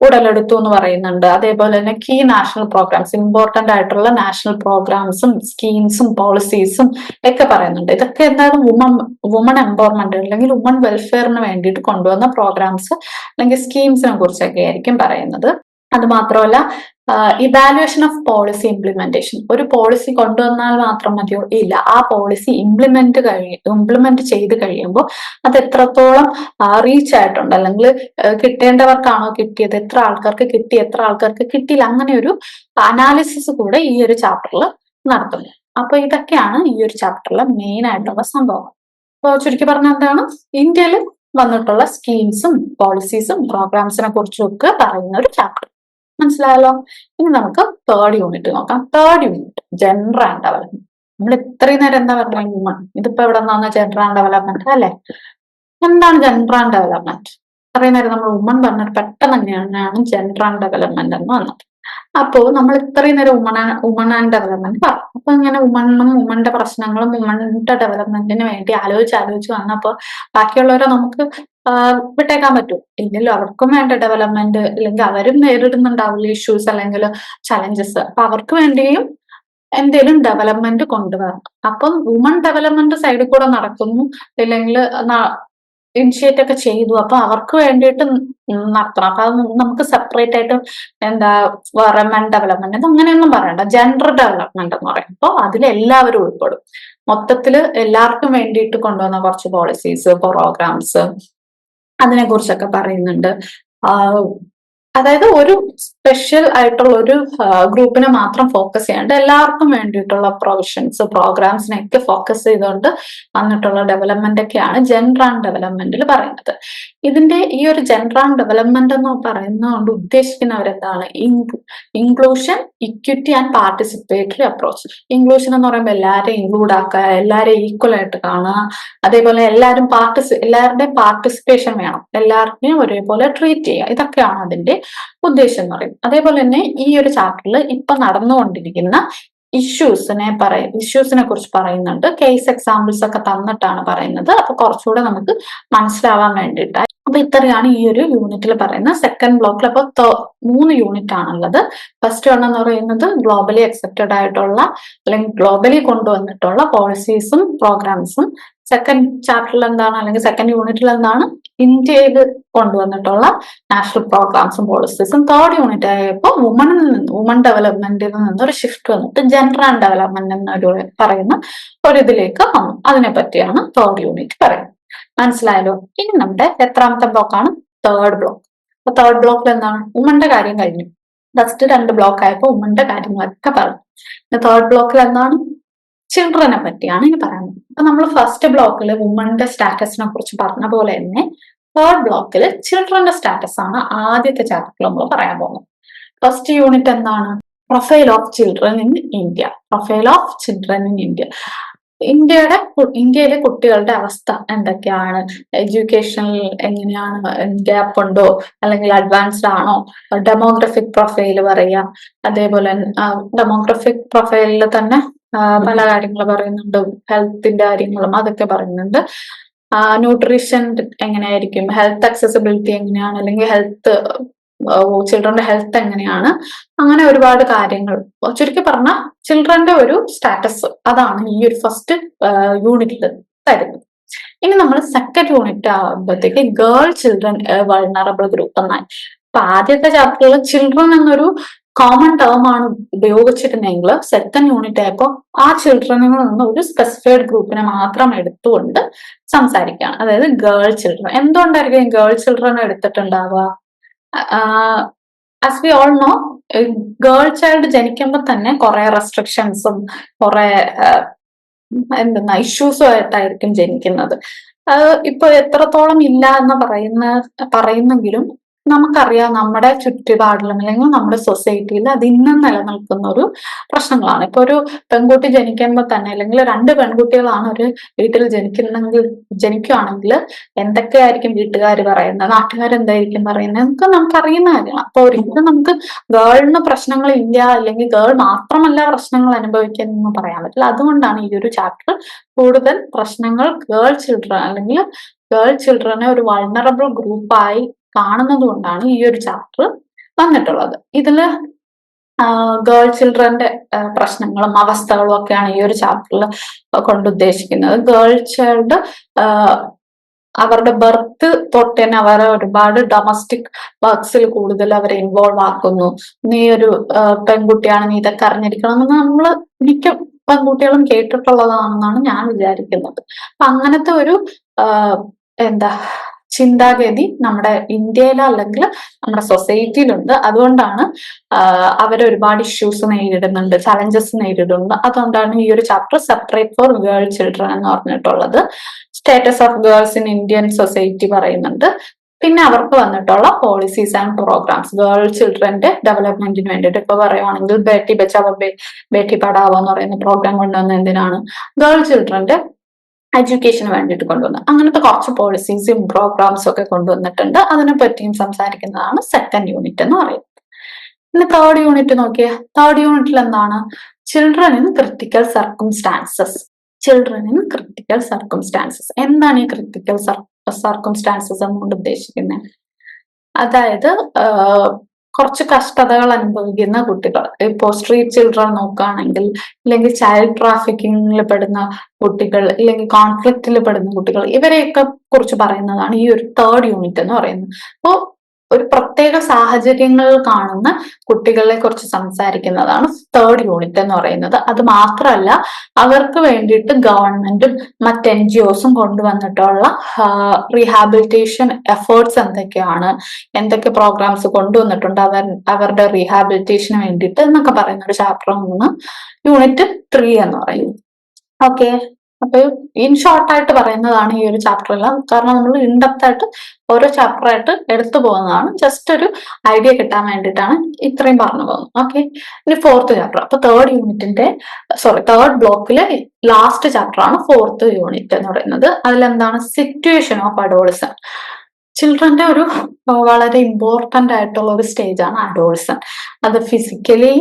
[SPEAKER 1] ഉടലെടുത്തു എന്ന് പറയുന്നുണ്ട്. അതേപോലെ തന്നെ കീ നാഷണൽ പ്രോഗ്രാംസ് ഇമ്പോർട്ടന്റ് ആയിട്ടുള്ള നാഷണൽ പ്രോഗ്രാംസും സ്കീംസും പോളിസീസും ഒക്കെ പറയുന്നുണ്ട്. ഇതൊക്കെ എന്തായാലും വുമൺ വുമൺ എംപവർമെന്റ് അല്ലെങ്കിൽ വുമൺ വെൽഫെയറിന് വേണ്ടിയിട്ട് കൊണ്ടുവന്ന പ്രോഗ്രാംസ് അല്ലെങ്കിൽ സ്കീംസിനെ കുറിച്ചൊക്കെ ആയിരിക്കും പറയുന്നത്. അത് മാത്രമല്ല ഇവാലുവേഷൻ ഓഫ് പോളിസി ഇംപ്ലിമെന്റേഷൻ ഒരു പോളിസി കൊണ്ടുവന്നാൽ മാത്രം മതിയോ? ഇല്ല. ആ പോളിസി ഇംപ്ലിമെന്റ് കഴി ഇംപ്ലിമെന്റ് ചെയ്ത് കഴിയുമ്പോൾ അത് എത്രത്തോളം റീച്ച് ആയിട്ടുണ്ട്. അല്ലെങ്കിൽ കിട്ടേണ്ടവർക്കാണോ കിട്ടിയത്? എത്ര ആൾക്കാർക്ക് കിട്ടി? എത്ര ആൾക്കാർക്ക് കിട്ടിയില്ല? അങ്ങനെ ഒരു അനാലിസിസ് കൂടെ ഈ ഒരു ചാപ്റ്ററിൽ നടത്തുന്നത് അപ്പൊ ഇതൊക്കെയാണ് ഈ ഒരു ചാപ്റ്ററിലെ മെയിൻ ആയിട്ടുള്ള സംഭവം അപ്പോൾ ചുരുക്കി പറഞ്ഞ എന്താണ്? ഇന്ത്യയിൽ വന്നിട്ടുള്ള സ്കീംസും പോളിസീസും പ്രോഗ്രാംസിനെ കുറിച്ചും ഒക്കെ പറയുന്ന ഒരു ചാപ്റ്റർ മനസ്സിലായല്ലോ? ഇനി നമുക്ക് തേർഡ് യൂണിറ്റ് നോക്കാം. Third unit gender and development നമ്മൾ ഇത്രയും നേരം എന്താ പറഞ്ഞ? ഹ്യൂമൺ ഇതിപ്പോ എവിടെ നിന്നാണ് ജെൻഡർ ആൻഡ് ഡെവലപ്മെന്റ് അല്ലെ? എന്താണ് ജെൻഡർ ആൻഡ് ഡെവലപ്മെന്റ് ഇത്രയും നേരം നമ്മൾ ഉമ്മൻ പറഞ്ഞിട്ട് പെട്ടെന്ന് തന്നെയാണ് ജെൻഡർ ആൻഡ് ഡെവലപ്മെന്റ് എന്ന് വന്നത്. അപ്പോ നമ്മൾ ഇത്രയും നേരം വുമൺ ഉമൺ ഡെവലപ്മെന്റ് പറഞ്ഞു. അപ്പൊ ഇങ്ങനെ വുമണും ഉമന്റെ പ്രശ്നങ്ങളും ഉമന്റെ ഡെവലപ്മെന്റിന് വേണ്ടി ആലോചിച്ച് ആലോചിച്ച് വന്നപ്പോ ബാക്കിയുള്ളവരെ നമുക്ക് വിട്ടേക്കാൻ പറ്റും. ഇല്ലല്ലോ അവർക്കും വേണ്ട ഡെവലപ്മെന്റ് അല്ലെങ്കിൽ അവരും നേരിടുന്നുണ്ടാവില്ല ഇഷ്യൂസ് അല്ലെങ്കിൽ ചലഞ്ചസ് അപ്പൊ അവർക്ക് വേണ്ടിയും എന്തേലും ഡെവലപ്മെന്റ് കൊണ്ടുവരണം. അപ്പം വുമൺ ഡെവലപ്മെന്റ് സൈഡിൽ കൂടെ നടക്കുന്നു. അല്ലെങ്കിൽ ഇനിഷ്യേറ്റ് ഒക്കെ ചെയ്തു. അപ്പൊ അവർക്ക് വേണ്ടിയിട്ട് നടത്തണം. അപ്പൊ അത് നമുക്ക് സെപ്പറേറ്റ് ആയിട്ട് എന്താ മെൻ ഡെവലപ്മെന്റ് അത് അങ്ങനെയൊന്നും പറയണ്ട. ജെൻഡർ ഡെവലപ്മെന്റ് എന്ന് പറയുമ്പോൾ അതിൽ എല്ലാവരും ഉൾപ്പെടും. മൊത്തത്തിൽ എല്ലാവർക്കും വേണ്ടിയിട്ട് കൊണ്ടുവന്ന കുറച്ച് പോളിസീസ് പ്രോഗ്രാംസ് അതിനെ കുറിച്ചൊക്കെ പറയുന്നുണ്ട് അതായത് ഒരു സ്പെഷ്യൽ ആയിട്ടുള്ള ഒരു ഗ്രൂപ്പിനെ മാത്രം ഫോക്കസ് ചെയ്യാണ്ട് എല്ലാവർക്കും വേണ്ടിയിട്ടുള്ള പ്രൊവിഷൻസ് പ്രോഗ്രാംസിനെയൊക്കെ ഫോക്കസ് ചെയ്തുകൊണ്ട് വന്നിട്ടുള്ള ഡെവലപ്മെന്റ് ഒക്കെയാണ് ജെൻഡർ ആൻഡ് ഡെവലപ്മെന്റിൽ പറയുന്നത്. ഇതിന്റെ ഈ ഒരു ജെൻഡർ ആൻഡ് ഡെവലപ്മെന്റ് എന്ന് പറയുന്നതുകൊണ്ട് ഉദ്ദേശിക്കുന്നവരെന്താണ്? Inclusion equity and participatory approach inclusion എന്ന് പറയുമ്പോൾ എല്ലാവരെയും ഇൻക്ലൂഡ് ആക്കുക എല്ലാവരെയും ഈക്വൽ ആയിട്ട് കാണുക അതേപോലെ എല്ലാവരും പാർട്ടിസി എല്ലാവരുടെയും പാർട്ടിസിപ്പേഷൻ വേണം എല്ലാവരുടെയും ഒരേപോലെ ട്രീറ്റ് ചെയ്യുക. ഇതൊക്കെയാണ് അതിന്റെ ഉദ്ദേശം എന്ന് പറയും. അതേപോലെ തന്നെ ഈ ഒരു ചാപ്റ്ററിൽ ഇപ്പൊ നടന്നുകൊണ്ടിരിക്കുന്ന ഇഷ്യൂസിനെ പറയ ഇഷ്യൂസിനെ കുറിച്ച് പറയുന്നുണ്ട്. കേസ് എക്സാമ്പിൾസ് ഒക്കെ തന്നിട്ടാണ് പറയുന്നത്. അപ്പൊ കുറച്ചുകൂടെ നമുക്ക് മനസ്സിലാവാൻ വേണ്ടിയിട്ട് അപ്പൊ ഇത്രയാണ് ഈ ഒരു യൂണിറ്റിൽ പറയുന്നത് സെക്കൻഡ് ബ്ലോക്കിൽ അപ്പൊ മൂന്ന് യൂണിറ്റ് ആണുള്ളത്. ഫസ്റ്റ് വൺ എന്ന് പറയുന്നത് ഗ്ലോബലി അക്സെപ്റ്റഡ് ആയിട്ടുള്ള അല്ലെങ്കിൽ ഗ്ലോബലി കൊണ്ടുവന്നിട്ടുള്ള പോളിസീസും പ്രോഗ്രാംസും സെക്കൻഡ് ചാപ്റ്ററിൽ എന്താണ്? അല്ലെങ്കിൽ സെക്കൻഡ് യൂണിറ്റിൽ എന്താണ്? ഇന്ത്യയിൽ കൊണ്ടുവന്നിട്ടുള്ള നാഷണൽ പ്രോഗ്രാംസും പോളിസീസും തേർഡ് യൂണിറ്റ് ആയപ്പോൾ വുമണിൽ നിന്ന് വുമൺ ഡെവലപ്മെന്റിൽ നിന്ന് ഒരു ഷിഫ്റ്റ് വന്നിട്ട് ജെൻഡർ ആൻഡ് ഡെവലപ്മെന്റ് എന്നൊരു പറയുന്ന ഒരു ഇതിലേക്ക് വന്നു. അതിനെ പറ്റിയാണ് തേർഡ് യൂണിറ്റ് പറയുന്നത്. മനസ്സിലായല്ലോ. ഇനി നമ്മുടെ എത്രാമത്തെ ബ്ലോക്കാണ് തേർഡ് ബ്ലോക്ക് അപ്പൊ തേർഡ് ബ്ലോക്കിൽ എന്താണ്? ഉമ്മന്റെ കാര്യം കഴിഞ്ഞു. ഫസ്റ്റ് രണ്ട് ബ്ലോക്ക് ആയപ്പോൾ ഉമ്മന്റെ കാര്യങ്ങളൊക്കെ പറഞ്ഞു. പിന്നെ തേർഡ് ബ്ലോക്കിൽ എന്താണ്? ചിൽഡ്രനെ പറ്റിയാണ് ഇനി പറയുന്നത്. അപ്പൊ നമ്മൾ ഫസ്റ്റ് ബ്ലോക്കിൽ ഉമ്മന്റെ സ്റ്റാറ്റസിനെ കുറിച്ച് പറഞ്ഞ പോലെ തന്നെ തേർഡ് ബ്ലോക്കിൽ ചിൽഡ്രന്റെ സ്റ്റാറ്റസ് ആണ് ആദ്യത്തെ ചാപ്റ്ററിൽ നമ്മൾ പറയാൻ പോകുന്നത്. ഫസ്റ്റ് യൂണിറ്റ് എന്താണ്? Profile of children in India profile of children in India ഇന്ത്യയുടെ ഇന്ത്യയിലെ കുട്ടികളുടെ അവസ്ഥ എന്തൊക്കെയാണ്? എഡ്യൂക്കേഷനിൽ എങ്ങനെയാണ് ഗ്യാപ്പ് ഉണ്ടോ? അല്ലെങ്കിൽ അഡ്വാൻസ്ഡ് ആണോ? ഡെമോഗ്രഫിക് പ്രൊഫൈൽ പറയാം. അതേപോലെ ഡെമോഗ്രഫിക് പ്രൊഫൈലിൽ തന്നെ പല കാര്യങ്ങൾ പറയുന്നുണ്ട്. ഹെൽത്തിന്റെ കാര്യങ്ങളും അതൊക്കെ പറയുന്നുണ്ട്. ന്യൂട്രീഷൻ എങ്ങനെയായിരിക്കും? ഹെൽത്ത് അക്സസിബിലിറ്റി എങ്ങനെയാണ്? അല്ലെങ്കിൽ ഹെൽത്ത് ചിൽഡ്രന്റെ ഹെൽത്ത് എങ്ങനെയാണ്? അങ്ങനെ ഒരുപാട് കാര്യങ്ങൾ. ചുരുക്കി പറഞ്ഞ ചിൽഡ്രന്റെ ഒരു സ്റ്റാറ്റസ്. അതാണ് ഈ ഒരു ഫസ്റ്റ് യൂണിറ്റിൽ തരുന്നത്. ഇനി നമ്മൾ സെക്കൻഡ് യൂണിറ്റ് ആകുമ്പോഴത്തേക്ക് ഗേൾ ചിൽഡ്രൻ വൾണറബിൾ ഗ്രൂപ്പ് എന്നായി. അപ്പൊ ആദ്യത്തെ ചാപ്റ്ററിൽ ചിൽഡ്രൻ എന്നൊരു കോമൺ ടേം ആണ് ഉപയോഗിച്ചിരുന്നെങ്കിൽ സെക്കൻഡ് യൂണിറ്റ് ആയപ്പോൾ ആ ചിൽഡ്രനിൽ നിന്ന് ഒരു സ്പെസിഫൈഡ് ഗ്രൂപ്പിനെ മാത്രം എടുത്തുകൊണ്ട് സംസാരിക്കുകയാണ്. അതായത് ഗേൾ ചിൽഡ്രൻ എന്തുകൊണ്ടായിരിക്കും girl children എടുത്തിട്ടുണ്ടാവുക? As we all know girl child ജനിക്കുമ്പോൾ തന്നെ കുറെ റെസ്ട്രിക്ഷൻസും കുറെ എന്തെന്നാ ഇഷ്യൂസും ആയിട്ടായിരിക്കും ജനിക്കുന്നത്. ഇപ്പൊ എത്രത്തോളം ഇല്ല എന്ന് പറയുന്ന പറയുന്നെങ്കിലും നമുക്കറിയാം നമ്മുടെ ചുറ്റുപാടിലും അല്ലെങ്കിൽ നമ്മുടെ സൊസൈറ്റിയിൽ അത് ഇന്നും നിലനിൽക്കുന്ന ഒരു പ്രശ്നങ്ങളാണ്. ഇപ്പൊ ഒരു പെൺകുട്ടി ജനിക്കുമ്പോൾ തന്നെ അല്ലെങ്കിൽ രണ്ട് പെൺകുട്ടികളാണ് ഒരു വീട്ടിൽ ജനിക്കുന്നെങ്കിൽ ജനിക്കുകയാണെങ്കിൽ എന്തൊക്കെയായിരിക്കും വീട്ടുകാർ പറയുന്നത്? നാട്ടുകാർ എന്തായിരിക്കും പറയുന്നത്? എന്നൊക്കെ നമുക്ക് അറിയുന്ന കാര്യമാണ് അപ്പൊ ഒരിക്കലും നമുക്ക് ഗേളിന് പ്രശ്നങ്ങൾ ഇല്ല അല്ലെങ്കിൽ ഗേൾ മാത്രമല്ല പ്രശ്നങ്ങൾ അനുഭവിക്കുന്നതെന്ന് പറയാൻ പറ്റില്ല. അതുകൊണ്ടാണ് ഈ ഒരു ചാപ്റ്റർ കൂടുതൽ പ്രശ്നങ്ങൾ ഗേൾ ചിൽഡ്രൻ അല്ലെങ്കിൽ ഗേൾ ചിൽഡ്രനെ ഒരു വൾണറബിൾ ഗ്രൂപ്പായി കാണുന്നത് കൊണ്ടാണ് ഈ ഒരു ചാപ്റ്റർ വന്നിട്ടുള്ളത്. ഇതിൽ ഗേൾ ചിൽഡ്രന്റെ പ്രശ്നങ്ങളും അവസ്ഥകളും ഒക്കെയാണ് ഈ ഒരു ചാപ്റ്ററിൽ കൊണ്ട് ഉദ്ദേശിക്കുന്നത്. ഗേൾ ചൈൽഡ് അവരുടെ ബർത്ത് തൊട്ട് തന്നെ അവരെ ഒരുപാട് ഡൊമസ്റ്റിക് വർക്ക്സിൽ കൂടുതൽ അവരെ ഇൻവോൾവ് ആക്കുന്നു. നീ ഒരു പെൺകുട്ടിയാണ് നീ ഇതൊക്കെ അറിഞ്ഞിരിക്കണം എന്ന് നമ്മൾ മിക്ക പെൺകുട്ടികളും കേട്ടിട്ടുള്ളതാണെന്നാണ് ഞാൻ വിചാരിക്കുന്നത്. അപ്പൊ അങ്ങനത്തെ ഒരു എന്താ ചിന്താഗതി നമ്മുടെ ഇന്ത്യയിൽ അല്ലെങ്കിൽ നമ്മുടെ സൊസൈറ്റിയിലുണ്ട്. അതുകൊണ്ടാണ് അവർ ഒരുപാട് ഇഷ്യൂസ് നേരിടുന്നുണ്ട് ചലഞ്ചസ് നേരിടുന്നുണ്ട്. അതുകൊണ്ടാണ് ഈ ഒരു chapter separate for girl children എന്ന് പറഞ്ഞിട്ടുള്ളത്. Status of girls in Indian society പറയുന്നുണ്ട്. പിന്നെ അവർക്ക് വന്നിട്ടുള്ള പോളിസീസ് ആൻഡ് പ്രോഗ്രാംസ്. ഗേൾ ചിൽഡ്രന്റെ ഡെവലപ്മെന്റിന് വേണ്ടിയിട്ട് ഇപ്പൊ പറയുവാണെങ്കിൽ ബേട്ടി ബച്ചാവോ ബേട്ടി പഠാവോ എന്ന് പറയുന്ന പ്രോഗ്രാം കൊണ്ടുവന്ന എന്തിനാണ്? ഗേൾ ചിൽഡ്രന്റെ എഡ്യൂക്കേഷന് വേണ്ടിയിട്ട് കൊണ്ടുവന്നു. അങ്ങനത്തെ കുറച്ച് പോളിസീസും പ്രോഗ്രാംസും ഒക്കെ കൊണ്ടുവന്നിട്ടുണ്ട്. അതിനെ പറ്റിയും സംസാരിക്കുന്നതാണ് സെക്കൻഡ് യൂണിറ്റ് എന്ന് പറയുന്നത്. ഇനി തേർഡ് യൂണിറ്റ് നോക്കിയേ. തേർഡ് യൂണിറ്റിൽ എന്താണ്? Children in critical circumstances children in critical circumstances എന്താണ് ഈ ക്രിട്ടിക്കൽ സർക്കുംസ്റ്റാൻസസ് എന്നുകൊണ്ട് ഉദ്ദേശിക്കുന്നത് അതായത് കുറച്ച് കഷ്ടതകൾ അനുഭവിക്കുന്ന കുട്ടികൾ. ഇപ്പോ സ്ട്രീറ്റ് ചിൽഡ്രൻ നോക്കുകയാണെങ്കിൽ അല്ലെങ്കിൽ ചൈൽഡ് ട്രാഫിക്കിങ്ങിൽ പെടുന്ന കുട്ടികൾ അല്ലെങ്കിൽ കോൺഫ്ലിക്റ്റിൽ പെടുന്ന കുട്ടികൾ ഇവരെയൊക്കെ കുറിച്ച് പറയുന്നതാണ് ഈ ഒരു തേർഡ് യൂണിറ്റ് എന്ന് പറയുന്നത്. അപ്പോൾ ഒരു പ്രത്യേക സാഹചര്യങ്ങൾ കാണുന്ന കുട്ടികളെ കുറിച്ച് സംസാരിക്കുന്നതാണ് തേർഡ് യൂണിറ്റ് എന്ന് പറയുന്നത്. അത് മാത്രമല്ല അവർക്ക് വേണ്ടിയിട്ട് ഗവൺമെന്റും മറ്റ് എൻ ജി ഒസും കൊണ്ടുവന്നിട്ടുള്ള റീഹാബിലിറ്റേഷൻ എഫേർട്സ് എന്തൊക്കെയാണ് എന്തൊക്കെ പ്രോഗ്രാംസ് കൊണ്ടുവന്നിട്ടുണ്ട് അവർ അവരുടെ റീഹാബിലിറ്റേഷന് വേണ്ടിയിട്ട് എന്നൊക്കെ പറയുന്ന ഒരു ചാപ്റ്റർ മൂന്ന് യൂണിറ്റ് ത്രീ എന്ന് പറയുന്നത് ഓക്കെ അപ്പൊ ഇൻ ഷോർട്ട് ആയിട്ട് പറയുന്നതാണ് ഈ ഒരു ചാപ്റ്റർ എല്ലാം. കാരണം നമ്മൾ ഇൻഡെപ്ത് ആയിട്ട് ഓരോ ചാപ്റ്റർ ആയിട്ട് എടുത്തു പോകുന്നതാണ്. ജസ്റ്റ് ഒരു ഐഡിയ കിട്ടാൻ വേണ്ടിയിട്ടാണ് ഇത്രയും പറഞ്ഞു പോകുന്നത്. ഓക്കെ ഇനി ഫോർത്ത് ചാപ്റ്റർ അപ്പൊ തേർഡ് യൂണിറ്റിന്റെ സോറി തേർഡ് ബ്ലോക്കിലെ ലാസ്റ്റ് ചാപ്റ്റർ ആണ് ഫോർത്ത് യൂണിറ്റ് എന്ന് പറയുന്നത്. അതിലെന്താണ്? സിറ്റുവേഷൻ ഓഫ് അഡോൾസൺ ചിൽഡ്രന്റെ ഒരു വളരെ ഇമ്പോർട്ടന്റ് ആയിട്ടുള്ള ഒരു സ്റ്റേജ് ആണ് അഡോൾസൺ അത് ഫിസിക്കലി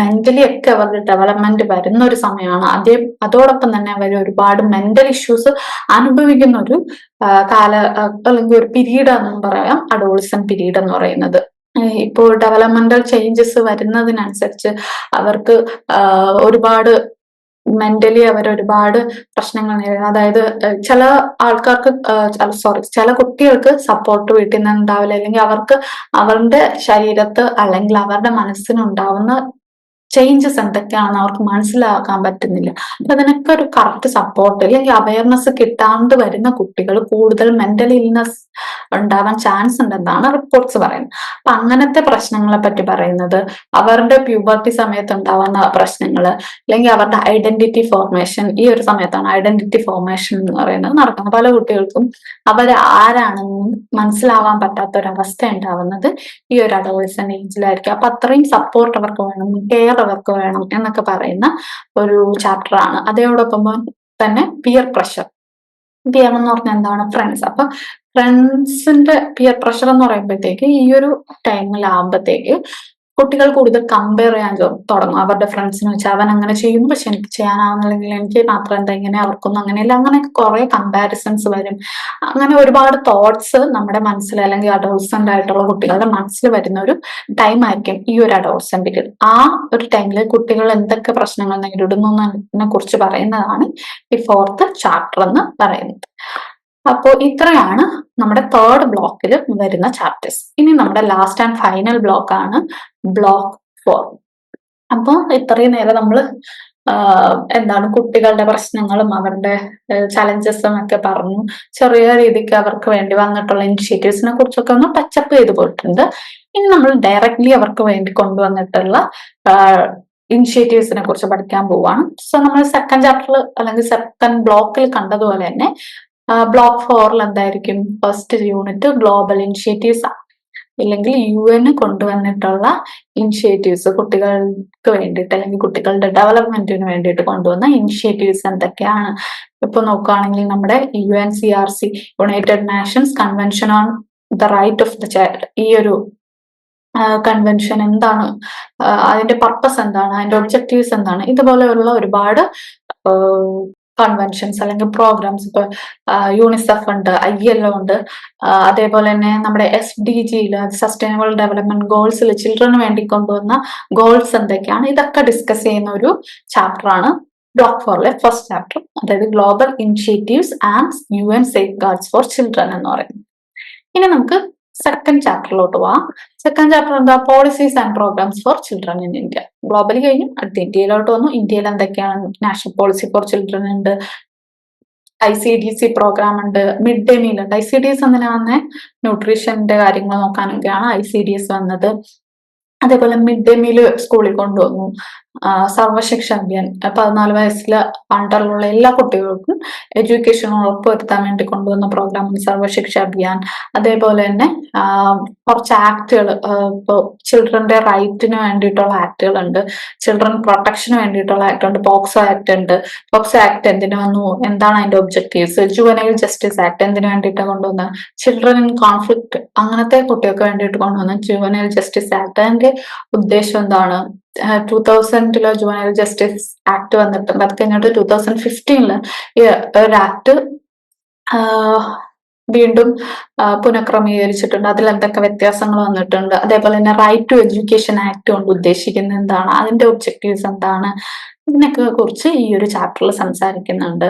[SPEAKER 1] മെന്റലി ഒക്കെ അവരുടെ ഡെവലപ്മെന്റ് വരുന്ന ഒരു സമയമാണ്. അതേ അതോടൊപ്പം തന്നെ അവർ ഒരുപാട് മെന്റൽ ഇഷ്യൂസ് അനുഭവിക്കുന്ന ഒരു കാല അല്ലെങ്കിൽ ഒരു പീരീഡ് എന്നും പറയാം. അഡോൾസൺ പീരീഡ് എന്ന് പറയുന്നത്. ഇപ്പോൾ ഡെവലപ്മെന്റൽ ചേഞ്ചസ് വരുന്നതിനനുസരിച്ച് അവർക്ക് ഒരുപാട് മെന്റലി അവർ ഒരുപാട് പ്രശ്നങ്ങൾ നേരിടും അതായത് ചില ആൾക്കാർക്ക് സോറി ചില കുട്ടികൾക്ക് സപ്പോർട്ട് വീട്ടിൽ നിന്ന് ഉണ്ടാവില്ല. അല്ലെങ്കിൽ അവർക്ക് അവരുടെ ശരീരത്ത് അല്ലെങ്കിൽ അവരുടെ മനസ്സിനുണ്ടാവുന്ന ചേഞ്ചസ് എന്തൊക്കെയാണെന്ന് അവർക്ക് മനസ്സിലാക്കാൻ പറ്റുന്നില്ല. അപ്പൊ അതിനൊക്കെ ഒരു കറക്റ്റ് സപ്പോർട്ട് അല്ലെങ്കിൽ അവയർനെസ് കിട്ടാണ്ട് വരുന്ന കുട്ടികൾ കൂടുതൽ മെന്റൽ ഇൽനെസ് ഉണ്ടാവാൻ ചാൻസ് ഉണ്ടെന്നാണ് റിപ്പോർട്ട്സ് പറയുന്നത്. അപ്പൊ അങ്ങനത്തെ പ്രശ്നങ്ങളെ പറ്റി പറയുന്നത് അവരുടെ പ്യൂബർട്ടി സമയത്ത് ഉണ്ടാവുന്ന പ്രശ്നങ്ങൾ അല്ലെങ്കിൽ അവരുടെ ഐഡന്റിറ്റി ഫോർമേഷൻ ഈ ഒരു സമയത്താണ് ഐഡന്റിറ്റി ഫോർമേഷൻ എന്ന് പറയുന്നത് നടക്കുന്നത്. പല കുട്ടികൾക്കും അവർ ആരാണെന്ന് മനസ്സിലാവാൻ പറ്റാത്ത ഒരു അവസ്ഥ ഉണ്ടാവുന്നത് ഈ ഒരു അഡോളിസൻ ഏജിലായിരിക്കും അപ്പൊ അത്രയും സപ്പോർട്ട് അവർക്ക് വേണം. കെയർ അവർക്ക് വേണം എന്നൊക്കെ പറയുന്ന ഒരു ചാപ്റ്ററാണ് അതോടൊപ്പം തന്നെ പിയർ പ്രഷർ പിയർ എന്ന് പറഞ്ഞാൽ എന്താണ്? ഫ്രണ്ട്സ് അപ്പൊ ഫ്രണ്ട്സിന്റെ പിയർ പ്രഷർ എന്ന് പറയുമ്പോഴത്തേക്ക് ഈ ഒരു ടൈമിലാകുമ്പോഴത്തേക്ക് കുട്ടികൾ കൂടുതൽ കമ്പയർ ചെയ്യാൻ തുടങ്ങും. അവരുടെ ഫ്രണ്ട്സിന് വെച്ചാൽ അവൻ അങ്ങനെ ചെയ്യുന്നു പക്ഷെ എനിക്ക് ചെയ്യാനാവുന്നില്ലെങ്കിൽ എനിക്ക് മാത്രം എന്താ ഇങ്ങനെ അവർക്കൊന്നും അങ്ങനെയല്ല. അങ്ങനെയൊക്കെ കുറെ കമ്പാരിസൺസ് വരും. അങ്ങനെ ഒരുപാട് തോട്ട്സ് നമ്മുടെ മനസ്സിൽ അല്ലെങ്കിൽ അഡോൾസെന്റ് ആയിട്ടുള്ള കുട്ടികളുടെ മനസ്സിൽ വരുന്ന ഒരു ടൈം ആയിരിക്കും ഈ ഒരു അഡോൾസെന്റ് പീരീഡ് ആ ഒരു ടൈമിൽ കുട്ടികൾ എന്തൊക്കെ പ്രശ്നങ്ങൾ നേരിടുന്നു എന്നതിനെ കുറിച്ച് പറയുന്നതാണ് ഈ ഫോർത്ത് ചാപ്റ്റർ എന്ന് പറയുന്നത്. അപ്പോൾ ഇത്രയാണ് നമ്മുടെ തേർഡ് ബ്ലോക്കിൽ വരുന്ന ചാപ്റ്റേഴ്സ് ഇനി നമ്മുടെ ലാസ്റ്റ് ആൻഡ് ഫൈനൽ ബ്ലോക്ക് ആണ് ബ്ലോക്ക് ഫോർ അപ്പോൾ ഇത്രയും നേരം നമ്മൾ എന്താണ് കുട്ടികളുടെ പ്രശ്നങ്ങളും അവരുടെ ചലഞ്ചസും ഒക്കെ പറഞ്ഞു. ചെറിയ രീതിക്ക് അവർക്ക് വേണ്ടി വന്നിട്ടുള്ള ഇനിഷ്യേറ്റീവ്സിനെ കുറിച്ചൊക്കെ ഒന്ന് ടച്ചപ്പ് ചെയ്ത് പോയിട്ടുണ്ട്. ഇനി നമ്മൾ ഡയറക്ട്ലി അവർക്ക് വേണ്ടി കൊണ്ടുവന്നിട്ടുള്ള ഇനിഷ്യേറ്റീവ്സിനെ കുറിച്ച് പഠിക്കാൻ പോവാണ്. സോ നമ്മൾ സെക്കൻഡ് ചാപ്റ്ററിൽ അല്ലെങ്കിൽ സെക്കൻഡ് ബ്ലോക്കിൽ കണ്ടതുപോലെ തന്നെ ബ്ലോക്ക് ഫോറിൽ എന്തായിരിക്കും? ഫസ്റ്റ് യൂണിറ്റ് ഗ്ലോബൽ ഇനിഷ്യേറ്റീവ്സ് ആണ് ഇല്ലെങ്കിൽ യു എൻ കൊണ്ടുവന്നിട്ടുള്ള ഇനിഷ്യേറ്റീവ്സ് കുട്ടികൾക്ക് വേണ്ടിയിട്ട് അല്ലെങ്കിൽ കുട്ടികളുടെ ഡെവലപ്മെന്റിന് വേണ്ടിയിട്ട് കൊണ്ടുവന്ന ഇനിഷ്യേറ്റീവ്സ് എന്തൊക്കെയാണ്? ഇപ്പൊ നോക്കുകയാണെങ്കിൽ നമ്മുടെ U N C R C United Nations convention on the right of the child ഈ ഒരു കൺവെൻഷൻ എന്താണ്? അതിന്റെ പർപ്പസ് എന്താണ്? അതിന്റെ ഒബ്ജക്റ്റീവ്സ് എന്താണ്? ഇതുപോലെയുള്ള ഒരുപാട് കൺവെൻഷൻസ് അല്ലെങ്കിൽ പ്രോഗ്രാംസ് ഇപ്പൊ യൂണിസെഫ് ഉണ്ട് ഐ എൽ ഒ ഉണ്ട്. അതേപോലെ തന്നെ നമ്മുടെ എസ് ഡി ജിയിൽ സസ്റ്റൈനബിൾ ഡെവലപ്മെന്റ് ഗോൾസിൽ ചിൽഡ്രന് വേണ്ടി കൊണ്ടുവന്ന ഗോൾസ് എന്തൊക്കെയാണ്? ഇതൊക്കെ ഡിസ്കസ് ചെയ്യുന്ന ഒരു ചാപ്റ്റർ ആണ്. ബ്ലോക്ക് ഫോറിലെ ഫസ്റ്റ് ചാപ്റ്റർ അതായത് global initiatives and U N safeguards for children എന്ന് പറയുന്നത്. ഇനി നമുക്ക് സെക്കൻഡ് ചാപ്റ്ററിലോട്ട് പോവാം. സെക്കൻഡ് ചാപ്റ്റർ എന്താ? Policies and programmes for children in India globally കഴിഞ്ഞു. അടുത്ത ഇന്ത്യയിലോട്ട് വന്നു. ഇന്ത്യയിൽ എന്തൊക്കെയാണ് നാഷണൽ പോളിസി ഫോർ ചിൽഡ്രൻ ഉണ്ട്? I C D C programme ഉണ്ട്. മിഡ് ഡേ മീൽ ഉണ്ട്. ഐ സി ഡി എസ് എന്തിനാന്ന് ന്യൂട്രീഷന്റെ കാര്യങ്ങൾ നോക്കാനൊക്കെയാണ് ഐ സി ഡി എസ് വന്നത്. അതേപോലെ മിഡ് ഡേ മീൽ സ്കൂളിൽ കൊണ്ടുവന്നു. സർവശിക്ഷ അഭിയാൻ പതിനാല് വയസ്സിൽ അണ്ടറിലുള്ള എല്ലാ കുട്ടികൾക്കും എഡ്യൂക്കേഷൻ ഉറപ്പുവരുത്താൻ വേണ്ടി കൊണ്ടുവന്ന പ്രോഗ്രാമാണ് സർവശിക്ഷ അഭിയാൻ അതേപോലെ തന്നെ കുറച്ച് ആക്ടുകൾ ഇപ്പോൾ ചിൽഡ്രന്റെ റൈറ്റിന് വേണ്ടിയിട്ടുള്ള ആക്ടുകൾ ഉണ്ട് ചിൽഡ്രൻ പ്രൊട്ടക്ഷന് വേണ്ടിയിട്ടുള്ള ആക്ട് ഉണ്ട് പോക്സോ ആക്ട് ഉണ്ട്. പോക്സോ ആക്ട് എന്തിനു വന്നു? എന്താണ് അതിന്റെ ഒബ്ജക്റ്റീവ്സ്? ജുവനൈൽ ജസ്റ്റിസ് ആക്ട് എന്തിനു വേണ്ടിയിട്ടാണ് കൊണ്ടുവന്ന ചിൽഡ്രൻ ഇൻ കോൺഫ്ലിക്ട് അങ്ങനത്തെ കുട്ടികൾക്ക് വേണ്ടിയിട്ട് കൊണ്ടുവന്ന ജുവനൈൽ ജസ്റ്റിസ് ആക്ട്. അതിന്റെ ഉദ്ദേശം എന്താണ്? ടൂ തൗസൻഡിൽ ജുവനൈൽ ജസ്റ്റിസ് ആക്ട് വന്നിട്ടുണ്ട്. അത് കഴിഞ്ഞിട്ട് ടൂ തൗസൻഡ് ഫിഫ്റ്റീനിൽ ഒരു ആക്ട് വീണ്ടും പുനഃക്രമീകരിച്ചിട്ടുണ്ട്. അതിൽ എന്തൊക്കെ വ്യത്യാസങ്ങൾ വന്നിട്ടുണ്ട്? അതേപോലെ തന്നെ റൈറ്റ് ടു എഡ്യൂക്കേഷൻ ആക്ട് കൊണ്ട് ഉദ്ദേശിക്കുന്നത് എന്താണ്? അതിന്റെ ഒബ്ജക്റ്റീവ്സ് എന്താണ്? ഇതിനൊക്കെ കുറിച്ച് ഈ ഒരു ചാപ്റ്ററിൽ സംസാരിക്കുന്നുണ്ട്.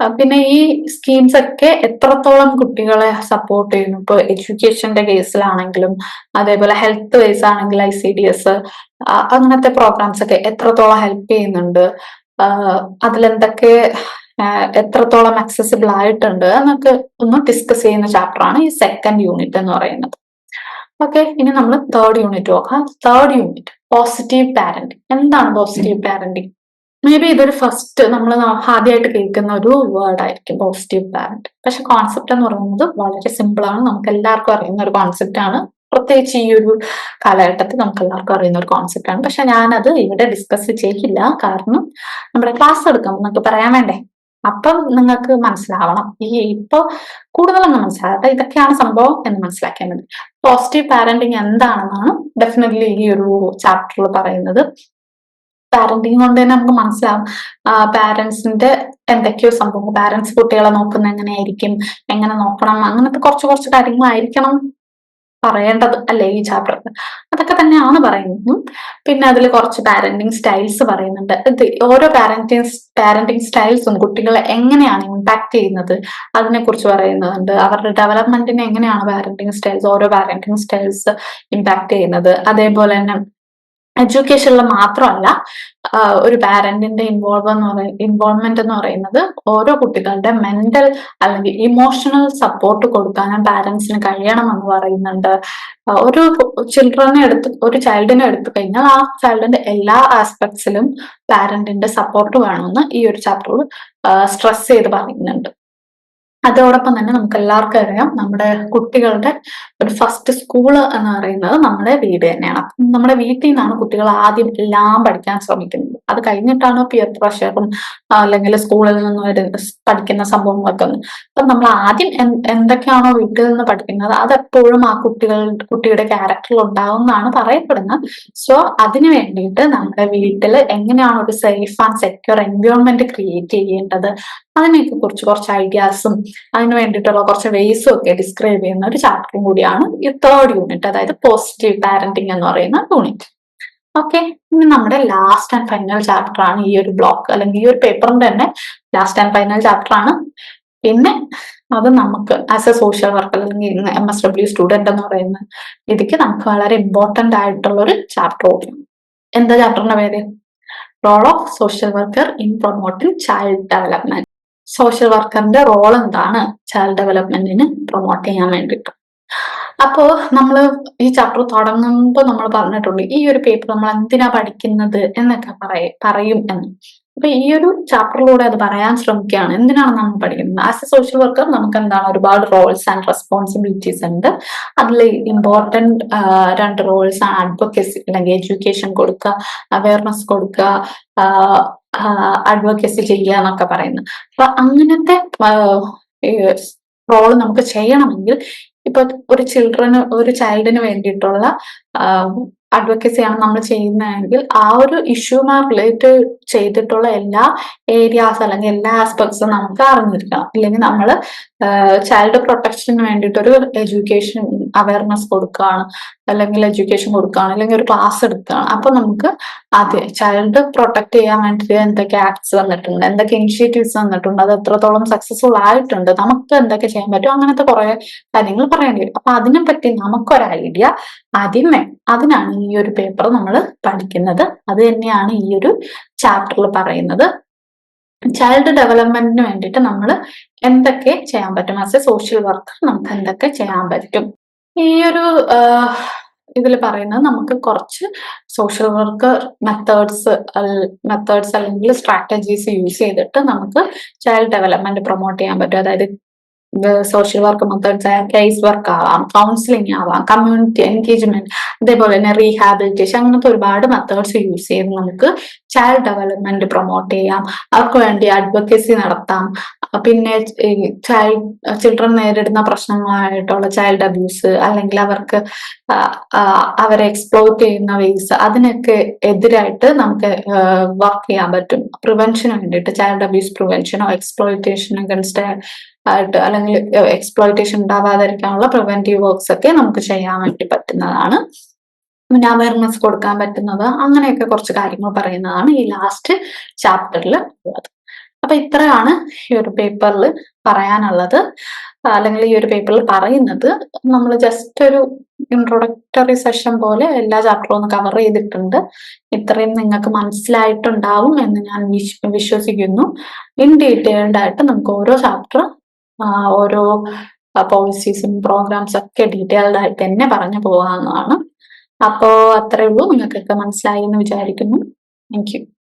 [SPEAKER 1] പിന്നെ ഈ സ്കീംസ് ഒക്കെ എത്രത്തോളം കുട്ടികളെ സപ്പോർട്ട് ചെയ്യുന്നു? ഇപ്പൊ എഡ്യൂക്കേഷന്റെ കേസിലാണെങ്കിലും അതേപോലെ ഹെൽത്ത് വൈസ് ആണെങ്കിൽ ഐ സി ഡി എസ് അങ്ങനത്തെ പ്രോഗ്രാംസ് ഒക്കെ എത്രത്തോളം ഹെൽപ്പ് ചെയ്യുന്നുണ്ട്? അതിലെന്തൊക്കെ എത്രത്തോളം അക്സസിബിൾ ആയിട്ടുണ്ട് എന്നൊക്കെ ഒന്ന് ഡിസ്കസ് ചെയ്യുന്ന ചാപ്റ്റർ ആണ് ഈ സെക്കൻഡ് യൂണിറ്റ് എന്ന് പറയുന്നത്. ഓക്കെ ഇനി നമ്മൾ തേർഡ് യൂണിറ്റ് നോക്കാം. തേർഡ് യൂണിറ്റ് പോസിറ്റീവ് പാരന്റിങ് എന്താണ് പോസിറ്റീവ് പാരന്റിങ് മേ ബി ഇതൊരു ഫസ്റ്റ് നമ്മൾ ആദ്യമായിട്ട് കേൾക്കുന്ന ഒരു വേർഡ് ആയിരിക്കും പോസിറ്റീവ് പാരന്റ് പക്ഷെ കോൺസെപ്റ്റ് എന്ന് പറയുന്നത് വളരെ സിമ്പിൾ ആണ്. നമുക്ക് എല്ലാവർക്കും അറിയുന്ന ഒരു കോൺസെപ്റ്റ് ആണ്. പ്രത്യേകിച്ച് ഈ ഒരു കാലഘട്ടത്തിൽ നമുക്ക് എല്ലാവർക്കും അറിയുന്ന ഒരു കോൺസെപ്റ്റ് ആണ്. പക്ഷെ ഞാനത് ഇവിടെ ഡിസ്കസ് ചെയ്യില്ല കാരണം നമ്മുടെ ക്ലാസ് എടുക്കാം നിങ്ങൾക്ക് പറയാൻ വേണ്ടേ? അപ്പം നിങ്ങൾക്ക് മനസ്സിലാവണം. ഈ ഇപ്പൊ കൂടുതലൊന്നും മനസ്സിലാകട്ടെ ഇതൊക്കെയാണ് സംഭവം എന്ന് മനസ്സിലാക്കിയാൽ മതി പോസിറ്റീവ് പാരന്റിങ് എന്താണെന്നാണ് ഡെഫിനറ്റ്ലി ഈ ഒരു ചാപ്റ്ററിൽ പറയുന്നത്. പാരന്റിങ് കൊണ്ട് തന്നെ നമുക്ക് മനസ്സിലാവും. പാരന്റ്സിന്റെ എന്തൊക്കെയോ സംഭവം പാരന്റ്സ് കുട്ടികളെ നോക്കുന്ന എങ്ങനെയായിരിക്കും? എങ്ങനെ നോക്കണം? അങ്ങനത്തെ കുറച്ച് കുറച്ച് കാര്യങ്ങളായിരിക്കണം പറയേണ്ടത് അല്ലേ ഈ ചാപ്റ്റർ അതൊക്കെ തന്നെയാണ് പറയുന്നത്. പിന്നെ അതിൽ കുറച്ച് പാരന്റിങ് സ്റ്റൈൽസ് പറയുന്നുണ്ട്. ഇത് ഓരോ പാരന്റിങ് പാരന്റിങ് സ്റ്റൈൽസും കുട്ടികളെ എങ്ങനെയാണ് ഇമ്പാക്ട് ചെയ്യുന്നത്? അതിനെ കുറിച്ച് പറയുന്നുണ്ട്. അവരുടെ ഡെവലപ്മെന്റിനെ എങ്ങനെയാണ് പാരന്റിങ് സ്റ്റൈൽസ് ഓരോ പാരന്റിങ് സ്റ്റൈൽസ് ഇമ്പാക്ട് ചെയ്യുന്നത്? അതേപോലെ തന്നെ എഡ്യൂക്കേഷനിൽ മാത്രമല്ല ഒരു പാരന്റിന്റെ ഇൻവോൾവ് എന്ന് പറയുന്നത് ഇൻവോൾവ്മെന്റ് എന്ന് പറയുന്നത് ഓരോ കുട്ടികളുടെ മെന്റൽ അല്ലെങ്കിൽ ഇമോഷണൽ സപ്പോർട്ട് കൊടുക്കാനും പാരന്റ്സിന് കഴിയണം എന്ന് പറയുന്നുണ്ട്. ഒരു ചിൽഡ്രനെ എടുത്ത് ഒരു ചൈൽഡിനെ എടുത്തു കഴിഞ്ഞാൽ ആ ചൈൽഡിന്റെ എല്ലാ ആസ്പെക്ട്സിലും പാരന്റിന്റെ സപ്പോർട്ട് വേണമെന്ന് ഈ ഒരു ചാപ്റ്ററിൽ സ്ട്രെസ് ചെയ്ത് പറയുന്നുണ്ട്. അതോടൊപ്പം തന്നെ നമുക്ക് എല്ലാവർക്കും അറിയാം നമ്മുടെ കുട്ടികളുടെ ഒരു ഫസ്റ്റ് സ്കൂൾ എന്ന് പറയുന്നത് നമ്മുടെ വീട് തന്നെയാണ്. അപ്പം നമ്മുടെ വീട്ടിൽ നിന്നാണ് കുട്ടികൾ ആദ്യം എല്ലാം പഠിക്കാൻ ശ്രമിക്കുന്നത്. അത് കഴിഞ്ഞിട്ടാണ് പിയർ പ്രഷറും അല്ലെങ്കിൽ സ്കൂളിൽ നിന്ന് പഠിക്കുന്ന സംഭവങ്ങളൊക്കെ അപ്പം നമ്മൾ ആദ്യം എന്തൊക്കെയാണോ വീട്ടിൽ നിന്ന് പഠിക്കുന്നത് അതെപ്പോഴും ആ കുട്ടികൾ കുട്ടിയുടെ ക്യാരക്ടറിൽ ഉണ്ടാവും എന്നാണ് പറയപ്പെടുന്നത്. സോ അതിനു വേണ്ടിയിട്ട് നമ്മുടെ വീട്ടിൽ എങ്ങനെയാണ് ഒരു safe and secure environment create ചെയ്യേണ്ടത് അതിനെയൊക്കെ കുറച്ച് കുറച്ച് ഐഡിയാസും അതിനു വേണ്ടിയിട്ടുള്ള കുറച്ച് വേസും ഒക്കെ ഡിസ്ക്രൈബ് ചെയ്യുന്ന ഒരു ചാപ്റ്ററും കൂടിയാണ് ഈ തേർഡ് യൂണിറ്റ് അതായത് പോസിറ്റീവ് പാരന്റിങ് എന്ന് പറയുന്ന യൂണിറ്റ് ഓക്കെ ഇനി നമ്മുടെ ലാസ്റ്റ് ആൻഡ് ഫൈനൽ ചാപ്റ്റർ ആണ് ഈ ഒരു ബ്ലോക്ക് അല്ലെങ്കിൽ ഈ ഒരു പേപ്പറിന്റെ തന്നെ ലാസ്റ്റ് ആൻഡ് ഫൈനൽ ചാപ്റ്റർ ആണ്. പിന്നെ അത് നമുക്ക് ആസ് എ സോഷ്യൽ വർക്കർ അല്ലെങ്കിൽ എം എസ് ഡബ്ല്യു സ്റ്റുഡന്റ് എന്ന് പറയുന്ന ഇതിക്ക് നമുക്ക് വളരെ ഇമ്പോർട്ടന്റ് ആയിട്ടുള്ള ഒരു ചാപ്റ്റർ കൂടിയാണ് എന്താ ചാപ്റ്ററിന്റെ പേര്? Role of social worker in promoting child development social വർക്കറിന്റെ role എന്താണ്? ചൈൽഡ് ഡെവലപ്മെന്റിന് പ്രൊമോട്ട് ചെയ്യാൻ വേണ്ടിയിട്ട്. അപ്പോ നമ്മൾ ഈ ചാപ്റ്റർ തുടങ്ങുമ്പോൾ നമ്മൾ പറഞ്ഞിട്ടുണ്ട് ഈ ഒരു പേപ്പർ നമ്മൾ എന്തിനാ പഠിക്കുന്നത് എന്നൊക്കെ പറയ പറയും എന്ന്. അപ്പൊ ഈ ഒരു ചാപ്റ്ററിലൂടെ അത് പറയാൻ ശ്രമിക്കുകയാണ്. എന്തിനാണ് നമ്മൾ പഠിക്കുന്നത്? ആസ് എ സോഷ്യൽ വർക്കർ നമുക്ക് എന്താണ് ഒരുപാട് റോൾസ് ആൻഡ് റെസ്പോൺസിബിലിറ്റീസ് ഉണ്ട്. അതിൽ ഇമ്പോർട്ടന്റ് രണ്ട് റോൾസ് ആണ്. അഡ്വക്കസി അല്ലെങ്കിൽ എഡ്യൂക്കേഷൻ കൊടുക്കുക അവയർനെസ് കൊടുക്കുക അഡ്വക്കസി ചെയ്യുക എന്നൊക്കെ പറയുന്നത്. അപ്പൊ അങ്ങനത്തെ റോൾ നമുക്ക് ചെയ്യണമെങ്കിൽ ഇപ്പൊ ഒരു ചിൽഡ്രന് ഒരു ചൈൽഡിന് വേണ്ടിയിട്ടുള്ള അഡ്വക്കസിയാണ് നമ്മൾ ചെയ്യുന്നതെങ്കിൽ ആ ഒരു ഇഷ്യൂമായി റിലേറ്റ് ചെയ്തിട്ടുള്ള എല്ലാ ഏരിയാസ് അല്ലെങ്കിൽ എല്ലാ ആസ്പെക്ട്സും നമുക്ക് അറിഞ്ഞിരിക്കണം. ഇല്ലെങ്കിൽ നമ്മൾ ചൈൽഡ് പ്രൊട്ടക്ഷന് വേണ്ടിയിട്ടൊരു എഡ്യൂക്കേഷൻ അവയർനെസ് കൊടുക്കുകയാണ്. അല്ലെങ്കിൽ എഡ്യൂക്കേഷൻ കൊടുക്കുകയാണ്. അല്ലെങ്കിൽ ഒരു ക്ലാസ് എടുക്കുകയാണ്. അപ്പൊ നമുക്ക് അതെ ചൈൽഡ് പ്രൊട്ടക്ട് ചെയ്യാൻ വേണ്ടിയിട്ട് എന്തൊക്കെ ആക്ട്സ് വന്നിട്ടുണ്ട് എന്തൊക്കെ ഇനിഷ്യേറ്റീവ്സ് വന്നിട്ടുണ്ട് അത് എത്രത്തോളം സക്സസ്ഫുൾ ആയിട്ടുണ്ട് നമുക്ക് എന്തൊക്കെ ചെയ്യാൻ പറ്റും അങ്ങനത്തെ കുറെ കാര്യങ്ങൾ പറയേണ്ടി വരും. അപ്പൊ അതിനെപ്പറ്റി നമുക്കൊരു ഐഡിയ ആദ്യമേ അതിനാണ് ഈ ഒരു പേപ്പർ നമ്മൾ പഠിക്കുന്നത്. അത് തന്നെയാണ് ഈ ഒരു ചാപ്റ്ററിൽ പറയുന്നത്. ചൈൽഡ് ഡെവലപ്മെന്റിന് വേണ്ടിയിട്ട് നമ്മൾ എന്തൊക്കെ ചെയ്യാൻ പറ്റും? ആസ് എ സോഷ്യൽ വർക്കർ നമുക്ക് എന്തൊക്കെ ചെയ്യാൻ പറ്റും? ഈ ഒരു ഇതിൽ പറയുന്നത് നമുക്ക് കുറച്ച് സോഷ്യൽ വർക്ക് മെത്തേഡ്സ് മെത്തേഡ്സ് അല്ലെങ്കിൽ സ്ട്രാറ്റജീസ് യൂസ് ചെയ്തിട്ട് നമുക്ക് ചൈൽഡ് ഡെവലപ്മെന്റ് പ്രൊമോട്ട് ചെയ്യാൻ പറ്റും. അതായത് social work methods case work ആവാം കൗൺസിലിംഗ് ആവാം കമ്മ്യൂണിറ്റി എൻഗേജ്മെന്റ് അതേപോലെ തന്നെ റീഹാബിലിറ്റേഷൻ അങ്ങനത്തെ ഒരുപാട് മെത്തേഡ്സ് യൂസ് ചെയ്ത് നമുക്ക് ചൈൽഡ് ഡെവലപ്മെന്റ് പ്രൊമോട്ട് ചെയ്യാം. അവർക്ക് വേണ്ടി അഡ്വക്കസി നടത്താം. പിന്നെ ചൈൽഡ് ചിൽഡ്രൻ നേരിടുന്ന പ്രശ്നങ്ങളായിട്ടുള്ള ചൈൽഡ് അബ്യൂസ് അല്ലെങ്കിൽ അവർക്ക് അവരെ എക്സ്പ്ലോർട്ട് ചെയ്യുന്ന വേസ് അതിനൊക്കെ എതിരായിട്ട് നമുക്ക് വർക്ക് ചെയ്യാൻ പറ്റും. പ്രിവെൻഷന് വേണ്ടിയിട്ട് ചൈൽഡ് അബ്യൂസ് പ്രിവെൻഷനോ എക്സ്പ്ലോയിറ്റേഷൻ അഗൻസ്റ്റ് ആയിട്ട് അല്ലെങ്കിൽ എക്സ്പ്ലോയിറ്റേഷൻ ഉണ്ടാവാതിരിക്കാനുള്ള പ്രിവെന്റീവ് വർക്ക്സ് ഒക്കെ നമുക്ക് ചെയ്യാൻ വേണ്ടി പറ്റുന്നതാണ്. പിന്നെ അവയർനെസ് കൊടുക്കാൻ പറ്റുന്നത് അങ്ങനെയൊക്കെ കുറച്ച് കാര്യങ്ങൾ പറയുന്നതാണ് ഈ ലാസ്റ്റ് ചാപ്റ്ററിൽ ഉള്ളത്. അപ്പൊ ഇത്രയാണ് ഈ ഒരു പേപ്പറിൽ പറയാനുള്ളത്. അല്ലെങ്കിൽ ഈ ഒരു പേപ്പറിൽ പറയുന്നത്. നമ്മൾ ജസ്റ്റ് ഒരു ഇൻട്രൊഡക്ടറി സെഷൻ പോലെ എല്ലാ ചാപ്റ്ററും ഒന്ന് കവർ ചെയ്തിട്ടുണ്ട്. ഇത്രയും നിങ്ങൾക്ക് മനസ്സിലായിട്ടുണ്ടാവും എന്ന് ഞാൻ വിശ്വസിക്കുന്നു. ഇൻ ഡീറ്റെയിൽഡ് ആയിട്ട് നമുക്ക് ഓരോ ചാപ്റ്റർ ഓരോ പോളിസീസും പ്രോഗ്രാംസ് ഒക്കെ ഡീറ്റെയിൽഡ് ആയിട്ട് തന്നെ പറഞ്ഞു പോകാവുന്നതാണ്. അപ്പോ അത്രേ ഉള്ളൂ. നിങ്ങൾക്കൊക്കെ മനസ്സിലായി എന്ന് വിചാരിക്കുന്നു. താങ്ക്